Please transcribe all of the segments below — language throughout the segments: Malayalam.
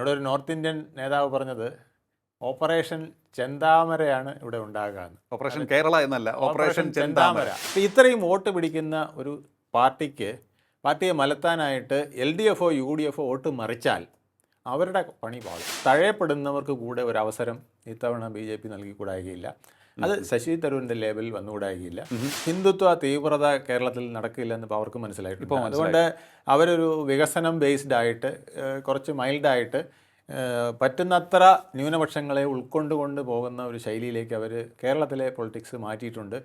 എന്നോടൊരു നോർത്ത് ഇന്ത്യൻ നേതാവ് പറഞ്ഞത് ഓപ്പറേഷൻ ചെന്താമരയാണ് ഇവിടെ ഉണ്ടാകുക ഓപ്പറേഷൻ കേരള എന്നല്ല ഓപ്പറേഷൻ ചെന്താമര. ഇത്രയും വോട്ട് പിടിക്കുന്ന ഒരു പാർട്ടിക്ക് പാർട്ടിയെ മലത്താനായിട്ട് എൽ ഡി എഫോ യു ഡി എഫോ വോട്ട് മറിച്ചാൽ അവരുടെ പണി പാളും. തഴയപ്പെടുന്നവർക്ക് കൂടെ ഒരു അവസരം ഇത്തവണ ബി ജെ പി നൽകിക്കൂടായികയില്ല. അത് ശശി തരൂരിന്റെ ലേബലിൽ വന്നുകൂടായില്ല. ഹിന്ദുത്വ തീവ്രത കേരളത്തിൽ നടക്കില്ല എന്ന് അവർക്ക് മനസ്സിലായിട്ടുണ്ട്. അതുകൊണ്ട് അവരൊരു വികസനം ബേസ്ഡ് ആയിട്ട് കുറച്ച് മൈൽഡായിട്ട് പറ്റുന്നത്ര ന്യൂനപക്ഷങ്ങളെ ഉൾക്കൊണ്ടുകൊണ്ട് പോകുന്ന ഒരു ശൈലിയിലേക്ക് അവർ കേരളത്തിലെ പൊളിറ്റിക്സ് മാറ്റിയിട്ടുണ്ട്.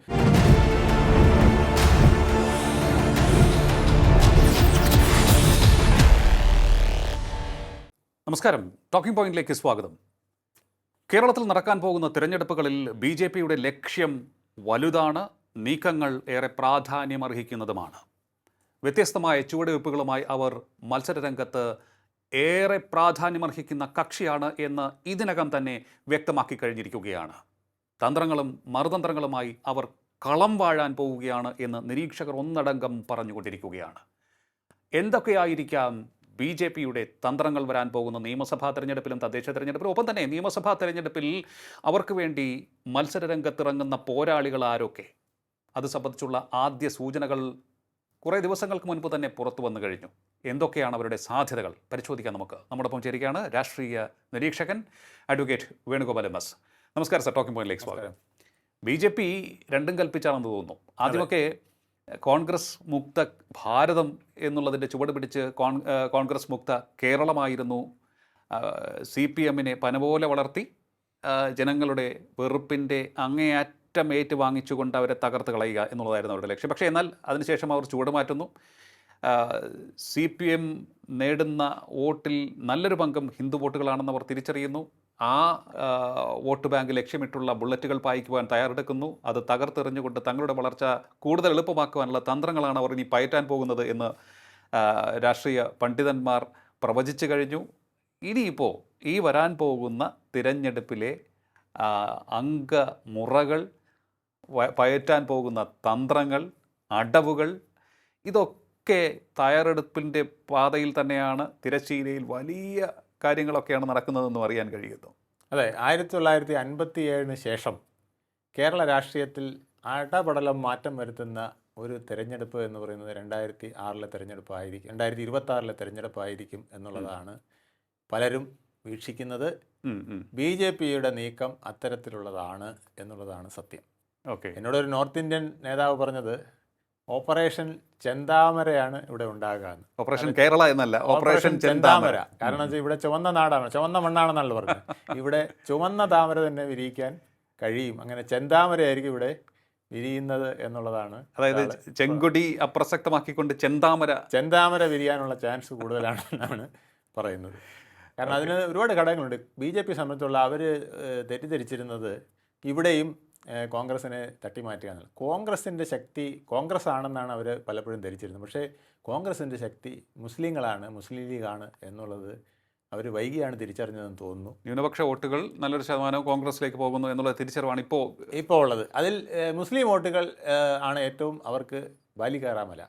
നമസ്കാരം. ടോക്കിംഗ് പോയിന്റിലേക്ക് സ്വാഗതം. കേരളത്തിൽ നടക്കാൻ പോകുന്ന തിരഞ്ഞെടുപ്പുകളിൽ ബി ജെ പിയുടെ ലക്ഷ്യം വലുതാണ് നീക്കങ്ങൾ ഏറെ പ്രാധാന്യമർഹിക്കുന്നതുമാണ്. വ്യത്യസ്തമായ ചുവടുവയ്പ്പുകളുമായി അവർ മത്സരരംഗത്ത് ഏറെ പ്രാധാന്യമർഹിക്കുന്ന കക്ഷിയാണ് എന്ന് ഇതിനകം തന്നെ വ്യക്തമാക്കി കഴിഞ്ഞിരിക്കുകയാണ്. തന്ത്രങ്ങളും മറുതന്ത്രങ്ങളുമായി അവർ കളം വാഴാൻ പോവുകയാണ് എന്ന് നിരീക്ഷകർ ഒന്നടങ്കം പറഞ്ഞുകൊണ്ടിരിക്കുകയാണ്. എന്തൊക്കെയായിരിക്കാം ബി ജെ പിയുടെ തന്ത്രങ്ങൾ വരാൻ പോകുന്ന നിയമസഭാ തെരഞ്ഞെടുപ്പിലും തദ്ദേശ തെരഞ്ഞെടുപ്പിലും ഒപ്പം തന്നെ നിയമസഭാ തെരഞ്ഞെടുപ്പിൽ അവർക്ക് വേണ്ടി മത്സരരംഗത്തിറങ്ങുന്ന പോരാളികൾ ആരൊക്കെ? അത് സംബന്ധിച്ചുള്ള ആദ്യ സൂചനകൾ കുറേ ദിവസങ്ങൾക്ക് മുൻപ് തന്നെ പുറത്തു വന്നു കഴിഞ്ഞു. എന്തൊക്കെയാണ് അവരുടെ സാധ്യതകൾ? പരിശോധിക്കാൻ നമുക്ക്. നമ്മുടെ ഒപ്പം ചേരുകയാണ് രാഷ്ട്രീയ നിരീക്ഷകൻ അഡ്വക്കേറ്റ് വേണുഗോപാൽ എം എസ്. നമസ്കാരം സർ ടോക്കിംഗ് പോയിന്റിലേക്ക് സ്വാഗതം. ബി ജെ പി രണ്ടും കൽപ്പിച്ചാണെന്ന് തോന്നുന്നു. ആദ്യമൊക്കെ കോൺഗ്രസ് മുക്ത ഭാരതം എന്നുള്ളതിന്റെ ചുവട് പിടിച്ച് കോൺ കോൺഗ്രസ് മുക്ത കേരളമായിരുന്നു. സി പി എമ്മിനെ പനപോലെ വളർത്തി ജനങ്ങളുടെ വെറുപ്പിന്റെ അങ്ങേയറ്റം ഏറ്റുവാങ്ങിച്ചുകൊണ്ട് അവരെ തകർത്ത് കളയുക എന്നുള്ളതായിരുന്നു അവരുടെ ലക്ഷ്യം. പക്ഷേ എന്നാൽ അതിനുശേഷം അവർ ചുവട് മാറ്റുന്നു. സി പി എം നേടുന്ന വോട്ടിൽ നല്ലൊരു പങ്കും ഹിന്ദു വോട്ടുകളാണെന്ന് അവർ തിരിച്ചറിയുന്നു. ആ വോട്ട് ബാങ്ക് ലക്ഷ്യമിട്ടുള്ള ബുള്ളറ്റുകൾ പായിക്കുവാൻ തയ്യാറെടുക്കുന്നു. അത് തകർത്തെറിഞ്ഞുകൊണ്ട് തങ്ങളുടെ വളർച്ച കൂടുതൽ എളുപ്പമാക്കുവാനുള്ള തന്ത്രങ്ങളാണ് അവർ ഇനി പയറ്റാൻ പോകുന്നത് എന്ന് രാഷ്ട്രീയ പണ്ഡിതന്മാർ പ്രവചിച്ചു കഴിഞ്ഞു. ഇനിയിപ്പോൾ ഈ വരാൻ പോകുന്ന തിരഞ്ഞെടുപ്പിലെ അംഗമുറകൾ പയറ്റാൻ പോകുന്ന തന്ത്രങ്ങൾ അടവുകൾ ഇതൊക്കെ തയ്യാറെടുപ്പിന്റെ പാതയിൽ തന്നെയാണ് തിരശ്ശീലയിൽ വലിയ കാര്യങ്ങളൊക്കെയാണ് നടക്കുന്നതെന്നും അറിയാൻ കഴിയുന്നു. അതെ ആയിരത്തി തൊള്ളായിരത്തി അൻപത്തി ഏഴിന് ശേഷം കേരള രാഷ്ട്രീയത്തിൽ അടപടലം മാറ്റം വരുത്തുന്ന ഒരു തിരഞ്ഞെടുപ്പ് എന്ന് പറയുന്നത് രണ്ടായിരത്തി ആറിലെ തിരഞ്ഞെടുപ്പായിരിക്കും രണ്ടായിരത്തി ഇരുപത്തി ആറിലെ തിരഞ്ഞെടുപ്പായിരിക്കും എന്നുള്ളതാണ് പലരും വീക്ഷിക്കുന്നത്. ബി ജെ പിയുടെ നീക്കം അത്തരത്തിലുള്ളതാണ് എന്നുള്ളതാണ് സത്യം. ഓക്കെ. എന്നോടൊരു നോർത്ത് ഇന്ത്യൻ നേതാവ് പറഞ്ഞത് ഓപ്പറേഷൻ ചെന്താമരയാണ് ഇവിടെ ഉണ്ടാകുന്നത് ഓപ്പറേഷൻ കേരള എന്നല്ല ഓപ്പറേഷൻ ചെന്താമര. കാരണം വെച്ചാൽ ഇവിടെ ചുവന്ന നാടാണ് ചുവന്ന മണ്ണാണെന്നാണ് പറഞ്ഞത്. ഇവിടെ ചുവന്ന താമര തന്നെ വിരിയിക്കാൻ കഴിയും. അങ്ങനെ ചെന്താമരയായിരിക്കും ഇവിടെ വിരിയുന്നത് എന്നുള്ളതാണ് അതായത് ചെങ്കൊടി അപ്രസക്തമാക്കിക്കൊണ്ട് ചെന്താമര. ചെന്താമര വിരിയാനുള്ള ചാൻസ് കൂടുതലാണ് എന്നാണ് പറയുന്നത്. കാരണം അതിന് ഒരുപാട് ഘടകങ്ങളുണ്ട്. ബി ജെ പി സംബന്ധിച്ചുള്ള അവർ തെറ്റിദ്ധരിച്ചിരുന്നത് ഇവിടെയും കോൺഗ്രസിനെ തട്ടിമാറ്റുക എന്നുള്ളത്. കോൺഗ്രസിന്റെ ശക്തി കോൺഗ്രസ് ആണെന്നാണ് അവർ പലപ്പോഴും ധരിച്ചിരുന്നത്. പക്ഷേ കോൺഗ്രസിന്റെ ശക്തി മുസ്ലിങ്ങളാണ് മുസ്ലിം ലീഗാണ് എന്നുള്ളത് അവർ വൈകിയാണ് തിരിച്ചറിഞ്ഞതെന്ന് തോന്നുന്നു. ന്യൂനപക്ഷ വോട്ടുകൾ നല്ലൊരു ശതമാനം കോൺഗ്രസിലേക്ക് പോകുന്നു എന്നുള്ള തിരിച്ചറിവാണ് ഇപ്പോൾ ഇപ്പോൾ ഉള്ളത്. അതിൽ മുസ്ലിം വോട്ടുകൾ ആണ് ഏറ്റവും അവർക്ക് ബാലികേറാമല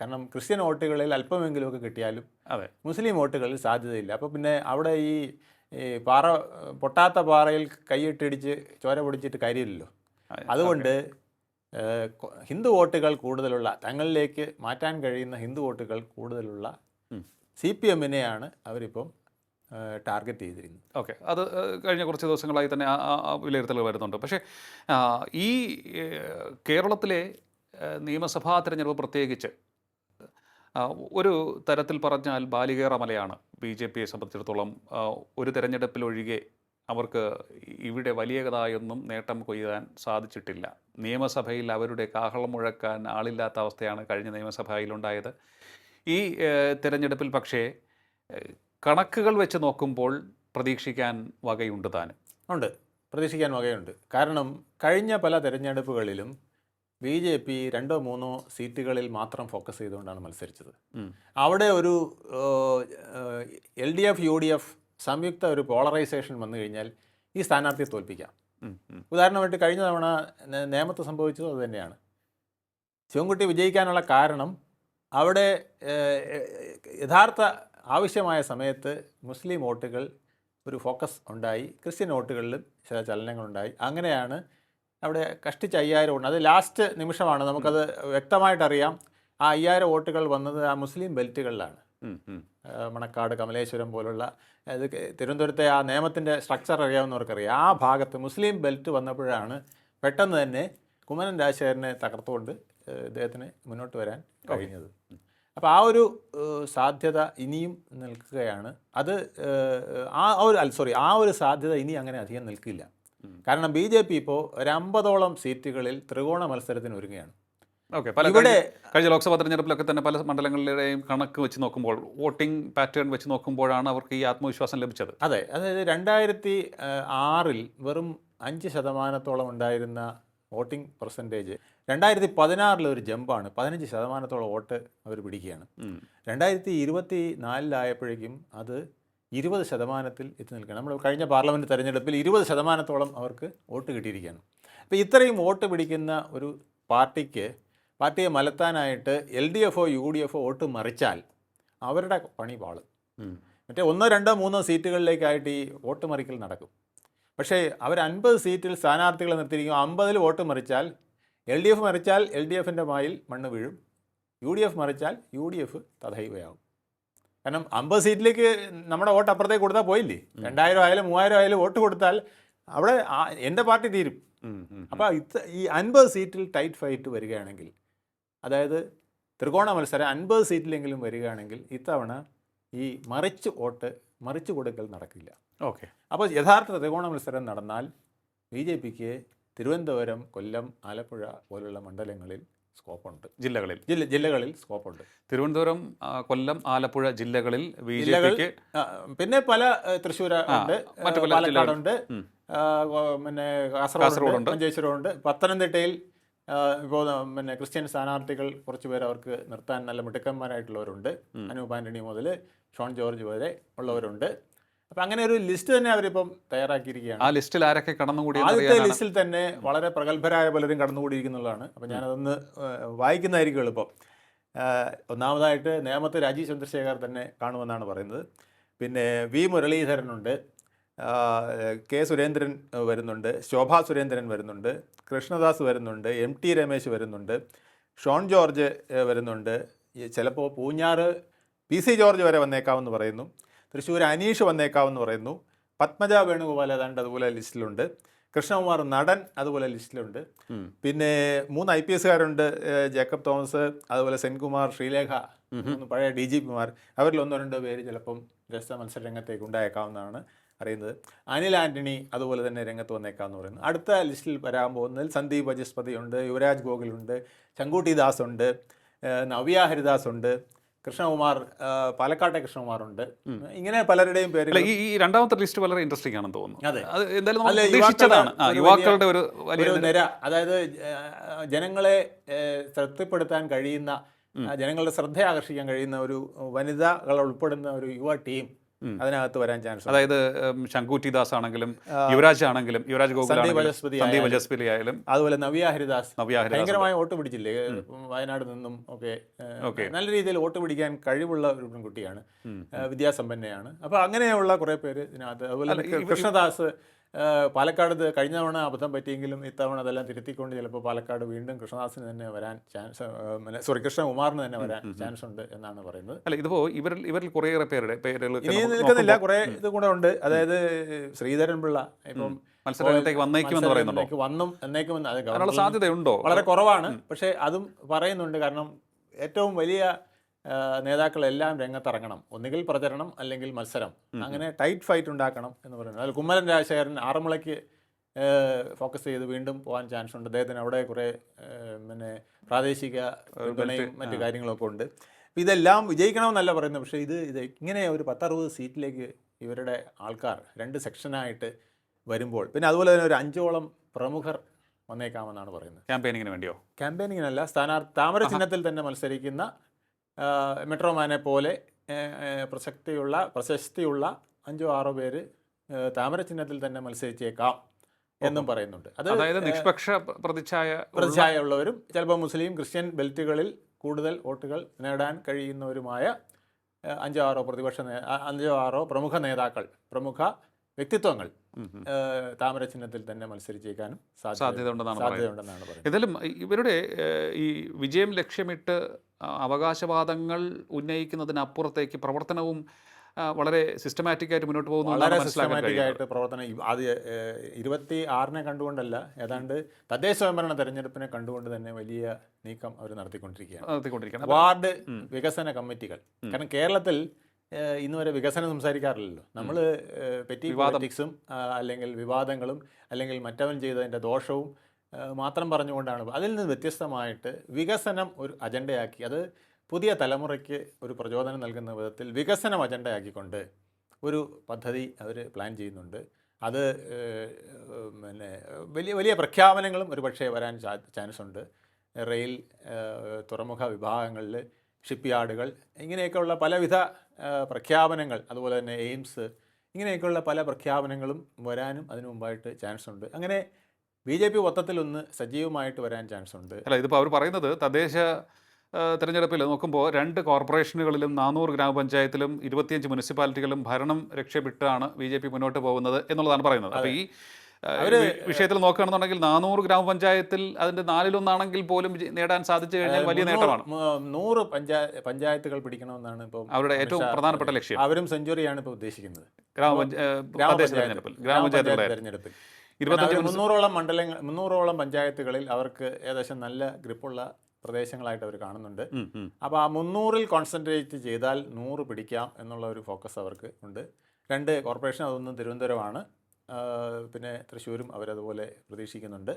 കാരണം ക്രിസ്ത്യൻ വോട്ടുകളിൽ അല്പമെങ്കിലുമൊക്കെ കിട്ടിയാലും അതെ. മുസ്ലിം വോട്ടുകളിൽ സാധ്യതയില്ല. അപ്പോൾ പിന്നെ അവിടെ ഈ ഈ പാറ പൊട്ടാത്ത പാറയിൽ കൈയിട്ടിടിച്ച് ചോര പൊടിച്ചിട്ട് കാര്യമില്ലല്ലോ. അതുകൊണ്ട് ഹിന്ദു വോട്ടുകൾ കൂടുതലുള്ള തങ്ങളിലേക്ക് മാറ്റാൻ കഴിയുന്ന ഹിന്ദു വോട്ടുകൾ കൂടുതലുള്ള. സി പി എമ്മിനെയാണ് അവരിപ്പം ടാർഗറ്റ് ചെയ്തിരിക്കുന്നത് ഓക്കെ. അത് കഴിഞ്ഞ കുറച്ച് ദിവസങ്ങളായി തന്നെ വിലയിരുത്തൽ വരുന്നുണ്ട്. പക്ഷേ ഈ കേരളത്തിലെ നിയമസഭാ തിരഞ്ഞെടുപ്പ് പ്രത്യേകിച്ച് ഒരു തരത്തിൽ പറഞ്ഞാൽ ബാലികേറ മലയാണ് ബി ജെ പിയെ സംബന്ധിച്ചിടത്തോളം. ഒരു തെരഞ്ഞെടുപ്പിലൊഴികെ അവർക്ക് ഇവിടെ വലിയതായൊന്നും നേട്ടം കൊയ്യാൻ സാധിച്ചിട്ടില്ല. നിയമസഭയിൽ അവരുടെ കാഹളം മുഴക്കാൻ ആളില്ലാത്ത അവസ്ഥയാണ് കഴിഞ്ഞ നിയമസഭയിലുണ്ടായത്. ഈ തെരഞ്ഞെടുപ്പിൽ പക്ഷേ കണക്കുകൾ വെച്ച് നോക്കുമ്പോൾ പ്രതീക്ഷിക്കാൻ വകയുണ്ട് താനും. ഉണ്ട്. പ്രതീക്ഷിക്കാൻ വകയുണ്ട്. കാരണം കഴിഞ്ഞ പല തെരഞ്ഞെടുപ്പുകളിലും ബി ജെ പി രണ്ടോ മൂന്നോ സീറ്റുകളിൽ മാത്രം ഫോക്കസ് ചെയ്തുകൊണ്ടാണ് മത്സരിച്ചത്. അവിടെ ഒരു L D F U D F സംയുക്ത ഒരു പോളറൈസേഷൻ വന്നു കഴിഞ്ഞാൽ ഈ സ്ഥാനാർത്ഥിയെ തോൽപ്പിക്കാം. ഉദാഹരണമായിട്ട് കഴിഞ്ഞ തവണ നേമത്ത് സംഭവിച്ചത് അത് തന്നെയാണ്. ശിവൻകുട്ടി വിജയിക്കാനുള്ള കാരണം അവിടെ യഥാർത്ഥ ആവശ്യമായ സമയത്ത് മുസ്ലിം വോട്ടുകൾ ഒരു ഫോക്കസ് ഉണ്ടായി. ക്രിസ്ത്യൻ വോട്ടുകളിലും ചില ചലനങ്ങളുണ്ടായി. അങ്ങനെയാണ് അവിടെ കഷ്ടിച്ച് അയ്യായിരം ഉണ്ട് അത് ലാസ്റ്റ് നിമിഷമാണ്. നമുക്കത് വ്യക്തമായിട്ടറിയാം. ആ അയ്യായിരം വോട്ടുകൾ വന്നത് ആ മുസ്ലിം ബെൽറ്റുകളിലാണ്. മണക്കാട് കമലേശ്വരം പോലുള്ള അത് ക- തിരുവനന്തപുരത്തെ ആ നിയമത്തിന്റെ സ്ട്രക്ചർ അറിയാവുന്നവർക്കറിയാം. ആ ഭാഗത്ത് മുസ്ലിം ബെൽറ്റ് വന്നപ്പോഴാണ് പെട്ടെന്ന് തന്നെ കുമ്മനം രാജശേഖരനെ തകർത്തുകൊണ്ട് ഇദ്ദേഹത്തിന് മുന്നോട്ട് വരാൻ കഴിഞ്ഞത്. അപ്പോൾ ആ ഒരു സാധ്യത ഇനിയും നിൽക്കുകയാണ്. അത് ആ ഒരു സോറി ആ ഒരു സാധ്യത ഇനി അങ്ങനെ അധികം നിൽക്കില്ല. കാരണം ബി ജെ പി ഇപ്പോൾ ഒരമ്പതോളം സീറ്റുകളിൽ ത്രികോണ മത്സരത്തിന് ഒരുങ്ങുകയാണ്. ഓക്കെ പല ഇവിടെ കഴിഞ്ഞ- ലോക്സഭാ തെരഞ്ഞെടുപ്പിലൊക്കെ തന്നെ പല മണ്ഡലങ്ങളിലെയും കണക്ക് വെച്ച് നോക്കുമ്പോൾ വോട്ടിംഗ് പാറ്റേൺ വെച്ച് നോക്കുമ്പോഴാണ് അവർക്ക് ഈ ആത്മവിശ്വാസം ലഭിച്ചത്. അതെ അതായത് രണ്ടായിരത്തി ആറിൽ വെറും അഞ്ച് ശതമാനത്തോളം ഉണ്ടായിരുന്ന വോട്ടിംഗ് പെർസെന്റേജ് രണ്ടായിരത്തി പതിനാറിൽ ഒരു ജമ്പാണ് പതിനഞ്ച് ശതമാനത്തോളം വോട്ട് അവർ പിടിക്കുകയാണ്. രണ്ടായിരത്തി ഇരുപത്തി നാലിലായപ്പോഴേക്കും അത് ഇരുപത് ശതമാനത്തിൽ എത്തി നിൽക്കുകയാണ് നമ്മൾ കഴിഞ്ഞ പാർലമെന്റ് തെരഞ്ഞെടുപ്പിൽ ഇരുപത് ശതമാനത്തോളം അവർക്ക് വോട്ട് കിട്ടിയിരിക്കുകയാണ്. അപ്പോൾ ഇത്രയും വോട്ട് പിടിക്കുന്ന ഒരു പാർട്ടിക്ക് പാർട്ടിയെ മലത്താനായിട്ട് എൽ ഡി എഫോ യു ഡി എഫോ വോട്ട് മറിച്ചാൽ അവരുടെ പണി പാളും. മറ്റേ ഒന്നോ രണ്ടോ മൂന്നോ സീറ്റുകളിലേക്കായിട്ട് ഈ വോട്ട് മറിക്കൽ നടക്കും. പക്ഷേ അവർ അൻപത് സീറ്റിൽ സ്ഥാനാർത്ഥികളെ നിർത്തിയിരിക്കും അമ്പതിൽ വോട്ട് മറിച്ചാൽ എൽ ഡി എഫ് മറിച്ചാൽ എൽ ഡി എഫിന്റെ മായിൽ മണ്ണ് വീഴും. യു ഡി എഫ് മറിച്ചാൽ യു ഡി എഫ് തഥൈവയാവും കാരണം അമ്പത് സീറ്റിലേക്ക് നമ്മുടെ വോട്ട് അപ്പുറത്തേക്ക് കൊടുത്താൽ പോയില്ലേ? രണ്ടായിരം ആയാലും മൂവായിരം ആയാലും വോട്ട് കൊടുത്താൽ അവിടെ എന്റെ പാർട്ടി തീരും. ഇത്ര അപ്പോൾ ഇത് ഈ അൻപത് സീറ്റിൽ ടൈറ്റ് ഫൈറ്റ് വരികയാണെങ്കിൽ അതായത് ത്രികോണ മത്സരം അൻപത് സീറ്റിലെങ്കിലും വരികയാണെങ്കിൽ ഇത്തവണ ഈ മറിച്ച് വോട്ട് മറിച്ച് കൊടുക്കൽ നടക്കില്ല. ഓക്കെ. അപ്പോൾ യഥാർത്ഥ ത്രികോണ മത്സരം നടന്നാൽ ബി ജെ പിക്ക് തിരുവനന്തപുരം കൊല്ലം ആലപ്പുഴ പോലുള്ള മണ്ഡലങ്ങളിൽ സ്കോപ്പുണ്ട്. ജില്ലകളിൽ. ജില്ല ജില്ലകളിൽ സ്കോപ്പുണ്ട്. തിരുവനന്തപുരം കൊല്ലം ആലപ്പുഴ ജില്ലകളിൽ ബി ജെ പിക്ക് പിന്നെ പല തൃശ്ശൂർ ഉണ്ട്. മറ്റു പല പാലക്കാടുണ്ട് പിന്നെ. കാസർഗോഡുണ്ട്. മഞ്ചേശ്വരമുണ്ട് പത്തനംതിട്ടയിൽ ഇപ്പോൾ പിന്നെ ക്രിസ്ത്യൻ സ്ഥാനാർത്ഥികൾ കുറച്ച് പേർ അവർക്ക് നിർത്താൻ നല്ല മിടുക്കന്മാരായിട്ടുള്ളവരുണ്ട്. അനൂപ് ആന്റണി മുതൽ ഷോൺ ജോർജ് വരെ ഉള്ളവരുണ്ട്. അപ്പം അങ്ങനെ ഒരു ലിസ്റ്റ് തന്നെ അവരിപ്പം തയ്യാറാക്കിയിരിക്കുകയാണ്. ആ ലിസ്റ്റിൽ ആരൊക്കെ കടന്നുകൂടി ആദ്യത്തെ ലിസ്റ്റിൽ തന്നെ വളരെ പ്രഗത്ഭരായ പലരും കടന്നുകൂടിയിരിക്കുന്നതാണ് അപ്പം ഞാനതൊന്ന് വായിക്കുന്നതായിരിക്കും എളുപ്പം. ഒന്നാമതായിട്ട് നേമത്ത് രാജീവ് ചന്ദ്രശേഖർ തന്നെ കാണുമെന്നാണ് പറയുന്നത്. പിന്നെ വി മുരളീധരനുണ്ട്. ഉണ്ട് കെ സുരേന്ദ്രൻ വരുന്നുണ്ട്. ശോഭ സുരേന്ദ്രൻ വരുന്നുണ്ട്. കൃഷ്ണദാസ് വരുന്നുണ്ട്. എം ടി രമേശ് വരുന്നുണ്ട്. ഷോൺ ജോർജ് വരുന്നുണ്ട്. ചിലപ്പോൾ പൂഞ്ഞാറ് പി സി ജോർജ് വരെ വന്നേക്കാമെന്ന് പറയുന്നു. തൃശ്ശൂർ അനീഷ് വന്നേക്കാവെന്ന് പറയുന്നു. പത്മജ വേണുഗോപാൽ ഏതാണ്ട് അതുപോലെ ലിസ്റ്റിലുണ്ട്. കൃഷ്ണകുമാർ നടൻ അതുപോലെ ലിസ്റ്റിലുണ്ട്. പിന്നെ മൂന്ന് ഐ പി എസ്സുകാരുണ്ട്. ജേക്കബ് തോമസ് അതുപോലെ സെൻകുമാർ ശ്രീലേഖ പഴയ ഡി ജി പിമാർ. അവരിൽ ഒന്നോ രണ്ടോ പേര് ചിലപ്പം രസ മത്സര രംഗത്തേക്ക് ഉണ്ടായേക്കാവുന്നതാണ് അറിയുന്നത്. അനിൽ ആന്റണി അതുപോലെ തന്നെ രംഗത്ത് വന്നേക്കാന്ന് പറയുന്നു. അടുത്ത ലിസ്റ്റിൽ വരാൻ പോകുന്നതിൽ സന്ദീപ് ബജസ്പതി ഉണ്ട് യുവരാജ് ഗോകുലുണ്ട് ചങ്കൂട്ടി ദാസ് ഉണ്ട് നവ്യ ഹരിദാസ് ഉണ്ട് കൃഷ്ണകുമാർ പാലക്കാട്ടെ കൃഷ്ണകുമാറുണ്ട്. ഇങ്ങനെ പലരുടെയും പേര് ഈ രണ്ടാമത്തെ ലിസ്റ്റ് വളരെ ഇൻട്രസ്റ്റിംഗ് ആണെന്ന് തോന്നുന്നു. അതെ. എന്തായാലും യുവാക്കളുടെ ഒരു വലിയ നിര അതായത് ജനങ്ങളെ തൃപ്തിപ്പെടുത്താൻ കഴിയുന്ന ജനങ്ങളുടെ ശ്രദ്ധ ആകർഷിക്കാൻ കഴിയുന്ന ഒരു വനിതകൾ ഉൾപ്പെടുന്ന ഒരു യുവ ടീം അതിനകത്ത് വരാൻ ചാൻസ് അതായത് ശങ്കുറ്റി ദാസ് ആണെങ്കിലും യുവരാജ് ആണെങ്കിലും യുവരാജ് ഗോകുൽ സന്ദീപ് ആയാലും. അതുപോലെ നവ്യ ഹരിദാസ്. നവ്യ ഹരിദാസ് ഭയങ്കരമായ വോട്ട് പിടിച്ചില്ലേ? വയനാട് നിന്നും ഒക്കെ ഓക്കെ. നല്ല രീതിയിൽ വോട്ട് പിടിക്കാൻ കഴിവുള്ള ഒരു പെൺകുട്ടിയാണ്. വിദ്യാസമ്പന്നയാണ്. അപ്പൊ അങ്ങനെയുള്ള കുറെ പേര് ഇതിനകത്ത്. അതുപോലെ കൃഷ്ണദാസ് പാലക്കാട് കഴിഞ്ഞ തവണ അബദ്ധം പറ്റിയെങ്കിലും ഇത്തവണ അതെല്ലാം തിരുത്തിക്കൊണ്ട് ചിലപ്പോൾ പാലക്കാട് വീണ്ടും കൃഷ്ണദാസിന് തന്നെ വരാൻ ചാൻസ് സോറി കൃഷ്ണകുമാറിന് തന്നെ വരാൻ ചാൻസ് ഉണ്ട് എന്നാണ് പറയുന്നത്. അല്ല ഇതിപ്പോൾ ഇവരിൽ ഇവരിൽ കുറേയേറെ പേരുടെ പേരുകൾ ഇനി നിൽക്കുന്നില്ല. കുറേ ഇത് കൂടെ ഉണ്ട്. അതായത് ശ്രീധരൻ പിള്ള ഇപ്പം മത്സരരംഗത്തേക്ക് വന്നേക്കുമെന്ന് പറയുന്നുണ്ടോ? വന്നും എന്നേക്കുമെന്ന് അത് സാധ്യതയുണ്ടോ? വളരെ കുറവാണ്. പക്ഷേ അതും പറയുന്നുണ്ട്. കാരണം ഏറ്റവും വലിയ നേതാക്കളെല്ലാം രംഗത്തിറങ്ങണം. ഒന്നുകിൽ പ്രചരണം അല്ലെങ്കിൽ മത്സരം. അങ്ങനെ ടൈറ്റ് ഫൈറ്റ് ഉണ്ടാക്കണം എന്ന് പറയുന്നത്. അതിൽ കുമ്മരൻ രാജശേഖരൻ ആറന്മുളയ്ക്ക് ഫോക്കസ് ചെയ്ത് വീണ്ടും പോകാൻ ചാൻസ് ഉണ്ട്. അദ്ദേഹത്തിന് അവിടെ കുറേ പിന്നെ പ്രാദേശിക പിന്തുണയും മറ്റു കാര്യങ്ങളൊക്കെ ഉണ്ട്. അപ്പം ഇതെല്ലാം വിജയിക്കണമെന്നല്ല പറയുന്നത്. പക്ഷേ ഇത് ഇത് ഇങ്ങനെ ഒരു പത്തറുപത് സീറ്റിലേക്ക് ഇവരുടെ ആൾക്കാർ രണ്ട് സെക്ഷനായിട്ട് വരുമ്പോൾ പിന്നെ അതുപോലെ തന്നെ ഒരു അഞ്ചോളം പ്രമുഖർ വന്നേക്കാമെന്നാണ് പറയുന്നത്. ക്യാമ്പയിനിങ്ങിന് വേണ്ടിയോ? ക്യാമ്പയിനിങ്ങിനല്ല സ്ഥാനാർത്ഥി താമര ചിഹ്നത്തിൽ തന്നെ മത്സരിക്കുന്ന മെട്രോമാനെ പോലെ പ്രസക്തിയുള്ള പ്രശസ്തിയുള്ള അഞ്ചോ ആറോ പേര് താമര ചിഹ്നത്തിൽ തന്നെ മത്സരിച്ചേക്കാം എന്നും പറയുന്നുണ്ട്. അത് അതായത് നിഷ്പക്ഷ പ്രതിച്ഛായ പ്രതിച്ഛായ ഉള്ളവരും ചിലപ്പോൾ മുസ്ലിം ക്രിസ്ത്യൻ ബെൽറ്റുകളിൽ കൂടുതൽ വോട്ടുകൾ നേടാൻ കഴിയുന്നവരുമായ അഞ്ചോ ആറോ പ്രതിപക്ഷ അഞ്ചോ ആറോ പ്രമുഖ നേതാക്കൾ പ്രമുഖ വ്യക്തിത്വങ്ങൾ. താമര ചിഹ്നത്തിൽ തന്നെ മത്സരിച്ചേക്കാനും സാധ്യത സാധ്യതയുണ്ടെന്നാണ് പറയുന്നത്. സാധ്യതയുണ്ടെന്നാണ് പറയുന്നത് ഇതിലും ഇവരുടെ ഈ വിജയം ലക്ഷ്യമിട്ട് അവകാശവാദങ്ങൾ ഉന്നയിക്കുന്നതിനപ്പുറത്തേക്ക് പ്രവർത്തനവും വളരെ സിസ്റ്റമാറ്റിക് ആയിട്ട് മുന്നോട്ട് പോകുന്നു വളരെ സിസ്റ്റമാറ്റിക് ആയിട്ട് പ്രവർത്തനം ആദ്യ അത് ഇരുപത്തി ആറിനെ കണ്ടുകൊണ്ടല്ല ഏതാണ്ട് തദ്ദേശ സ്വയംഭരണ തെരഞ്ഞെടുപ്പിനെ കണ്ടുകൊണ്ട് തന്നെ വലിയ നീക്കം അവർ നടത്തിക്കൊണ്ടിരിക്കുകയാണ്. നടത്തിക്കൊണ്ടിരിക്കുകയാണ്. വാർഡ് വികസന കമ്മിറ്റികൾ. കാരണം കേരളത്തിൽ ഇന്ന് വരെ വികസനം സംസാരിക്കാറില്ലല്ലോ. നമ്മൾ പെറ്റി പോളിറ്റിക്സും അല്ലെങ്കിൽ വിവാദങ്ങളും അല്ലെങ്കിൽ മറ്റവൻ ചെയ്തതിന്റെ ദോഷവും മാത്രം പറഞ്ഞുകൊണ്ടാണ്. അതിൽ നിന്ന് വ്യത്യസ്തമായിട്ട് വികസനം ഒരു അജണ്ടയാക്കി അത് പുതിയ തലമുറയ്ക്ക് ഒരു പ്രചോദനം നൽകുന്ന വിധത്തിൽ വികസനം അജണ്ടയാക്കിക്കൊണ്ട് ഒരു പദ്ധതി അവർ പ്ലാൻ ചെയ്യുന്നുണ്ട്. അത് പിന്നെ വലിയ വലിയ പ്രഖ്യാപനങ്ങളും ഒരു പക്ഷേ വരാൻ ചാൻസ് ഉണ്ട്. റെയിൽ തുറമുഖ വിഭാഗങ്ങളിൽ ഷിപ്പ് യാർഡുകൾ ഇങ്ങനെയൊക്കെയുള്ള പലവിധ പ്രഖ്യാപനങ്ങൾ അതുപോലെ തന്നെ എയിംസ് ഇങ്ങനെയൊക്കെയുള്ള പല പ്രഖ്യാപനങ്ങളും വരാനും അതിനു മുമ്പായിട്ട് ചാൻസ് ഉണ്ട് അങ്ങനെ ബി ജെ പി മൊത്തത്തിലൊന്ന് സജീവമായിട്ട് വരാൻ ചാൻസ് ഉണ്ട് അല്ല ഇതിപ്പോൾ അവർ പറയുന്നത് തദ്ദേശ തിരഞ്ഞെടുപ്പിൽ നോക്കുമ്പോൾ രണ്ട് കോർപ്പറേഷനുകളിലും നാനൂറ് ഗ്രാമപഞ്ചായത്തിലും ഇരുപത്തിയഞ്ച് മുനിസിപ്പാലിറ്റികളും ഭരണം രക്ഷപ്പെട്ടാണ് ബി ജെ പി മുന്നോട്ട് പോകുന്നത് എന്നുള്ളതാണ് പറയുന്നത്. അപ്പോൾ ഈ വിഷയത്തിൽ നോക്കുകയാണെന്നുണ്ടെങ്കിൽ നാനൂറ് ഗ്രാമപഞ്ചായത്തിൽ അതിന്റെ നാലിലൊന്നാണെങ്കിൽ പോലും നേടാൻ സാധിച്ചു കഴിഞ്ഞാൽ വലിയ നേട്ടമാണ്. നൂറ് പഞ്ചായ പഞ്ചായത്തുകൾ പിടിക്കണമെന്നാണ് ഇപ്പോൾ അവരുടെ ഏറ്റവും പ്രധാനപ്പെട്ട ലക്ഷ്യം. അവരും സെഞ്ചുറിയാണ് ഇപ്പോൾ ഉദ്ദേശിക്കുന്നത്. ഗ്രാമപഞ്ചായത്ത് തെരഞ്ഞെടുപ്പിൽ ഇരുപത്തഞ്ച് മുന്നൂറോളം മണ്ഡലങ്ങൾ മുന്നൂറോളം പഞ്ചായത്തുകളിൽ അവർക്ക് ഏകദേശം നല്ല ഗ്രിപ്പുള്ള പ്രദേശങ്ങളായിട്ട് അവർ കാണുന്നുണ്ട്. അപ്പോൾ ആ മുന്നൂറിൽ കോൺസെൻട്രേറ്റ് ചെയ്താൽ നൂറ് പിടിക്കാം എന്നുള്ള ഒരു ഫോക്കസ് അവർക്ക് ഉണ്ട്. രണ്ട് കോർപ്പറേഷൻ അതൊന്നും തിരുവനന്തപുരമാണ്. പിന്നെ തൃശ്ശൂരും അവരതുപോലെ പ്രതീക്ഷിക്കുന്നുണ്ട്.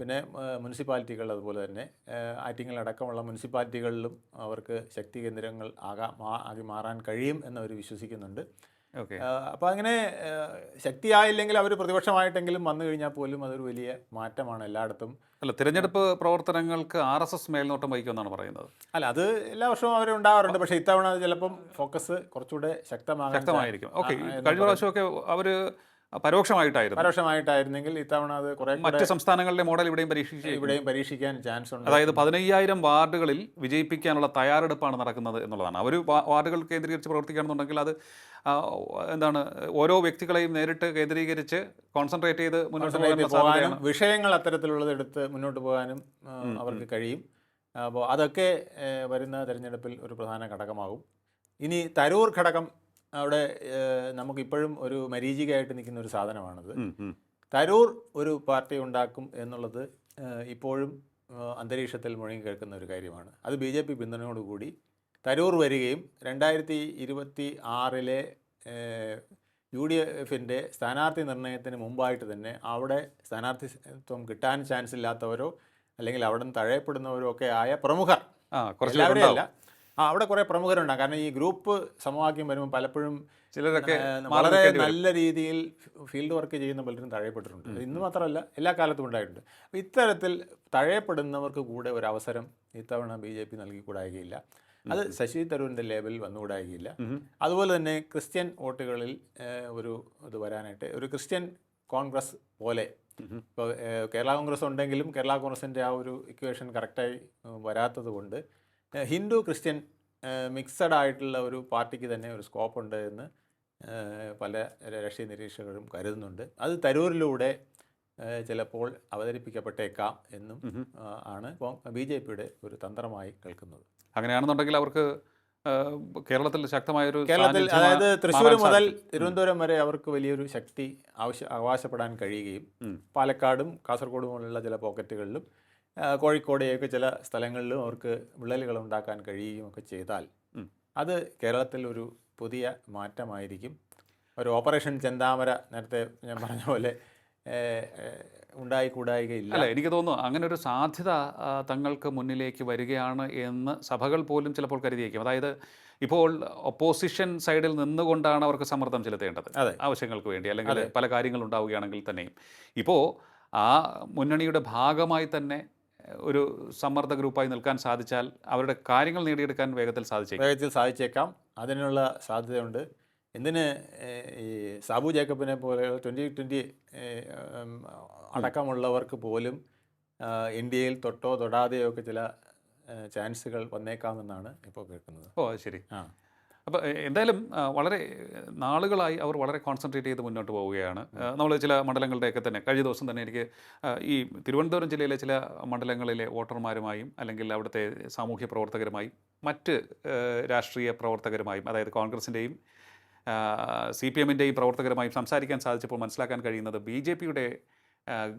പിന്നെ മുനിസിപ്പാലിറ്റികൾ അതുപോലെ തന്നെ ആറ്റിങ്ങളടക്കമുള്ള ആറ്റിങ്ങൽ അടക്കമുള്ള മുനിസിപ്പാലിറ്റികളിലും അവർക്ക് ശക്തി കേന്ദ്രങ്ങൾ ആകാ ആകി മാറാൻ കഴിയും എന്നവർ വിശ്വസിക്കുന്നുണ്ട്. അപ്പോൾ അങ്ങനെ ശക്തിയായില്ലെങ്കിൽ അവർ പ്രതിപക്ഷമായിട്ടെങ്കിലും വന്നു കഴിഞ്ഞാൽ പോലും അതൊരു വലിയ മാറ്റമാണ് എല്ലായിടത്തും. അല്ല തിരഞ്ഞെടുപ്പ് പ്രവർത്തനങ്ങൾക്ക് ആർ എസ് എസ് മേൽനോട്ടം വഹിക്കുമെന്നാണ് പറയുന്നത്. അല്ല അത് എല്ലാ വർഷവും അവർ ഉണ്ടാവാറുണ്ട്. പക്ഷേ ഇത്തവണ ചിലപ്പം ഫോക്കസ് കുറച്ചുകൂടെ ശക്തമാകും ശക്തമായിരിക്കും. ഓക്കെ കഴിഞ്ഞ പ്രാവശ്യമൊക്കെ അവർ പരോക്ഷമായിട്ടായിരുന്നു. പരോക്ഷമായിട്ടായിരുന്നെങ്കിൽ ഇത്തവണ അത് കുറെ മറ്റ് സംസ്ഥാനങ്ങളിലെ മോഡൽ ഇവിടെയും പരീക്ഷിച്ച് ഇവിടെയും പരീക്ഷിക്കാൻ ചാൻസ് ഉണ്ട്. അതായത് പതിനയ്യായിരം വാർഡുകളിൽ വിജയിപ്പിക്കാനുള്ള തയ്യാറെടുപ്പാണ് നടക്കുന്നത് എന്നുള്ളതാണ്. അവർ വാർഡുകൾ കേന്ദ്രീകരിച്ച് പ്രവർത്തിക്കുകയാണെന്നുണ്ടെങ്കിൽ അത് എന്താണ് ഓരോ വ്യക്തികളെയും നേരിട്ട് കേന്ദ്രീകരിച്ച് കോൺസെൻട്രേറ്റ് ചെയ്ത് മുന്നോട്ട് പോകാനും വിഷയങ്ങൾ അത്തരത്തിലുള്ളത് എടുത്ത് മുന്നോട്ട് പോകാനും അവർക്ക് കഴിയും. അപ്പോൾ അതൊക്കെ വരുന്ന തെരഞ്ഞെടുപ്പിൽ ഒരു പ്രധാന ഘടകമാകും. ഇനി തരൂർ ഘടകം അവിടെ നമുക്ക് നമുക്കിപ്പോഴും ഒരു മരീചികയായിട്ട് നിൽക്കുന്ന ഒരു സാധനമാണത്. തരൂർ ഒരു പാർട്ടി ഉണ്ടാക്കും എന്നുള്ളത് ഇപ്പോഴും അന്തരീക്ഷത്തിൽ മുഴങ്ങി കേൾക്കുന്ന ഒരു കാര്യമാണ്. അത് ബി ജെ പി പിന്തുണയോടുകൂടി തരൂർ വരികയും രണ്ടായിരത്തി ഇരുപത്തി ആറിലെ യു ഡി എഫിന്റെ സ്ഥാനാർത്ഥി നിർണയത്തിന് മുമ്പായിട്ട് തന്നെ അവിടെ സ്ഥാനാർത്ഥിത്വം കിട്ടാൻ ചാൻസ് ഇല്ലാത്തവരോ അല്ലെങ്കിൽ അവിടെ നിന്ന് തഴയപ്പെടുന്നവരോ ഒക്കെ ആയ പ്രമുഖർ. ആ എല്ലാവരെയും അല്ല ആ അവിടെ കുറേ പ്രമുഖരുണ്ടാകും കാരണം ഈ ഗ്രൂപ്പ് സമവാക്യം വരുമ്പോൾ പലപ്പോഴും ചിലരൊക്കെ വളരെ നല്ല രീതിയിൽ ഫീൽഡ് വർക്ക് ചെയ്യുന്ന പലരും തഴയപ്പെട്ടിട്ടുണ്ട്. ഇന്ന് മാത്രമല്ല എല്ലാ കാലത്തും ഉണ്ടായിട്ടുണ്ട്. അപ്പോൾ ഇത്തരത്തിൽ തഴയപ്പെടുന്നവർക്ക് കൂടെ ഒരു അവസരം ഇത്തവണ ബി ജെ പി നൽകിക്കൂടായികയില്ല അത് ശശി തരൂരിന്റെ ലേബലിൽ വന്നുകൂടായികയില്ല. അതുപോലെ തന്നെ ക്രിസ്ത്യൻ വോട്ടുകളിൽ ഒരു ഇത് വരാനായിട്ട് ഒരു ക്രിസ്ത്യൻ കോൺഗ്രസ് പോലെ. ഇപ്പോൾ കേരള കോൺഗ്രസ് ഉണ്ടെങ്കിലും കേരള കോൺഗ്രസിന്റെ ആ ഒരു ഇക്വേഷൻ കറക്റ്റായി വരാത്തത് കൊണ്ട് ഹിന്ദു ക്രിസ്ത്യൻ മിക്സഡ് ആയിട്ടുള്ള ഒരു പാർട്ടിക്ക് തന്നെ ഒരു സ്കോപ്പ് ഉണ്ട് എന്ന് പല രാഷ്ട്രീയ നിരീക്ഷകരും കരുതുന്നുണ്ട്. അത് തരൂരിലൂടെ ചിലപ്പോൾ അവതരിപ്പിക്കപ്പെട്ടേക്കാം എന്നും ആണ് ബി ജെ പിയുടെ ഒരു തന്ത്രമായി കേൾക്കുന്നത്. അങ്ങനെയാണെന്നുണ്ടെങ്കിൽ അവർക്ക് കേരളത്തിൽ ശക്തമായൊരു കേരളത്തിൽ അതായത് തൃശ്ശൂർ മുതൽ തിരുവനന്തപുരം വരെ അവർക്ക് വലിയൊരു ശക്തി ആവശ്യ അവകാശപ്പെടാൻ കഴിയുകയും പാലക്കാടും കാസർഗോഡും പോലുള്ള ചില പോക്കറ്റുകളിലും കോഴിക്കോടെയൊക്കെ ചില സ്ഥലങ്ങളിലും അവർക്ക് വിള്ളലുകൾ ഉണ്ടാക്കാൻ കഴിയുകയും ഒക്കെ ചെയ്താൽ അത് കേരളത്തിൽ ഒരു പുതിയ മാറ്റമായിരിക്കും. ഒരു ഓപ്പറേഷൻ ചെന്താമര നേരത്തെ ഞാൻ പറഞ്ഞ പോലെ ഉണ്ടായിക്കൂടായികയില്ല. അല്ല എനിക്ക് തോന്നുന്നു അങ്ങനെ ഒരു സാധ്യത തങ്ങൾക്ക് മുന്നിലേക്ക് വരികയാണ് എന്ന് സഭകൾ പോലും ചിലപ്പോൾ കരുതിയേക്കും. അതായത് ഇപ്പോൾ ഒപ്പോസിഷൻ സൈഡിൽ നിന്നുകൊണ്ടാണ് അവർക്ക് സമ്മർദ്ദം ചെലുത്തേണ്ടത് അതെ. ആവശ്യങ്ങൾക്ക് വേണ്ടി അല്ലെങ്കിൽ പല കാര്യങ്ങൾ ഉണ്ടാവുകയാണെങ്കിൽ തന്നെയും. ഇപ്പോൾ ആ മുന്നണിയുടെ ഭാഗമായി തന്നെ ഒരു സമ്മർദ്ദ ഗ്രൂപ്പായി നിൽക്കാൻ സാധിച്ചാൽ അവരുടെ കാര്യങ്ങൾ നേടിയെടുക്കാൻ വേഗത്തിൽ സാധിച്ചേക്കും. വേഗത്തിൽ സാധിച്ചേക്കാം. അതിനുള്ള സാധ്യതയുണ്ട്. എന്തിന് ഈ സാബു ജേക്കബിനെ പോലെ ട്വന്റി ട്വന്റി അടക്കമുള്ളവർക്ക് പോലും ഇന്ത്യയിൽ ഡി എയിൽ തൊട്ടോ തൊടാതെയോ ഒക്കെ ചില ചാൻസുകൾ വന്നേക്കാമെന്നാണ് ഇപ്പോൾ കേൾക്കുന്നത്. ഓ ശരി. ആ. അപ്പോൾ എന്തായാലും വളരെ നാളുകളായി അവർ വളരെ കോൺസെൻട്രേറ്റ് ചെയ്ത് മുന്നോട്ട് പോവുകയാണ്. നമ്മൾ ചില മണ്ഡലങ്ങളുടെയൊക്കെ തന്നെ കഴിഞ്ഞ ദിവസം തന്നെ എനിക്ക് ഈ തിരുവനന്തപുരം ജില്ലയിലെ ചില മണ്ഡലങ്ങളിലെ വോട്ടർമാരുമായും അല്ലെങ്കിൽ അവിടുത്തെ സാമൂഹ്യ പ്രവർത്തകരുമായും മറ്റ് രാഷ്ട്രീയ പ്രവർത്തകരുമായും അതായത് കോൺഗ്രസിന്റെയും സി പി എമ്മിന്റെയും പ്രവർത്തകരുമായും സംസാരിക്കാൻ സാധിച്ചപ്പോൾ മനസ്സിലാക്കാൻ കഴിയുന്നത് ബി ജെ പിയുടെ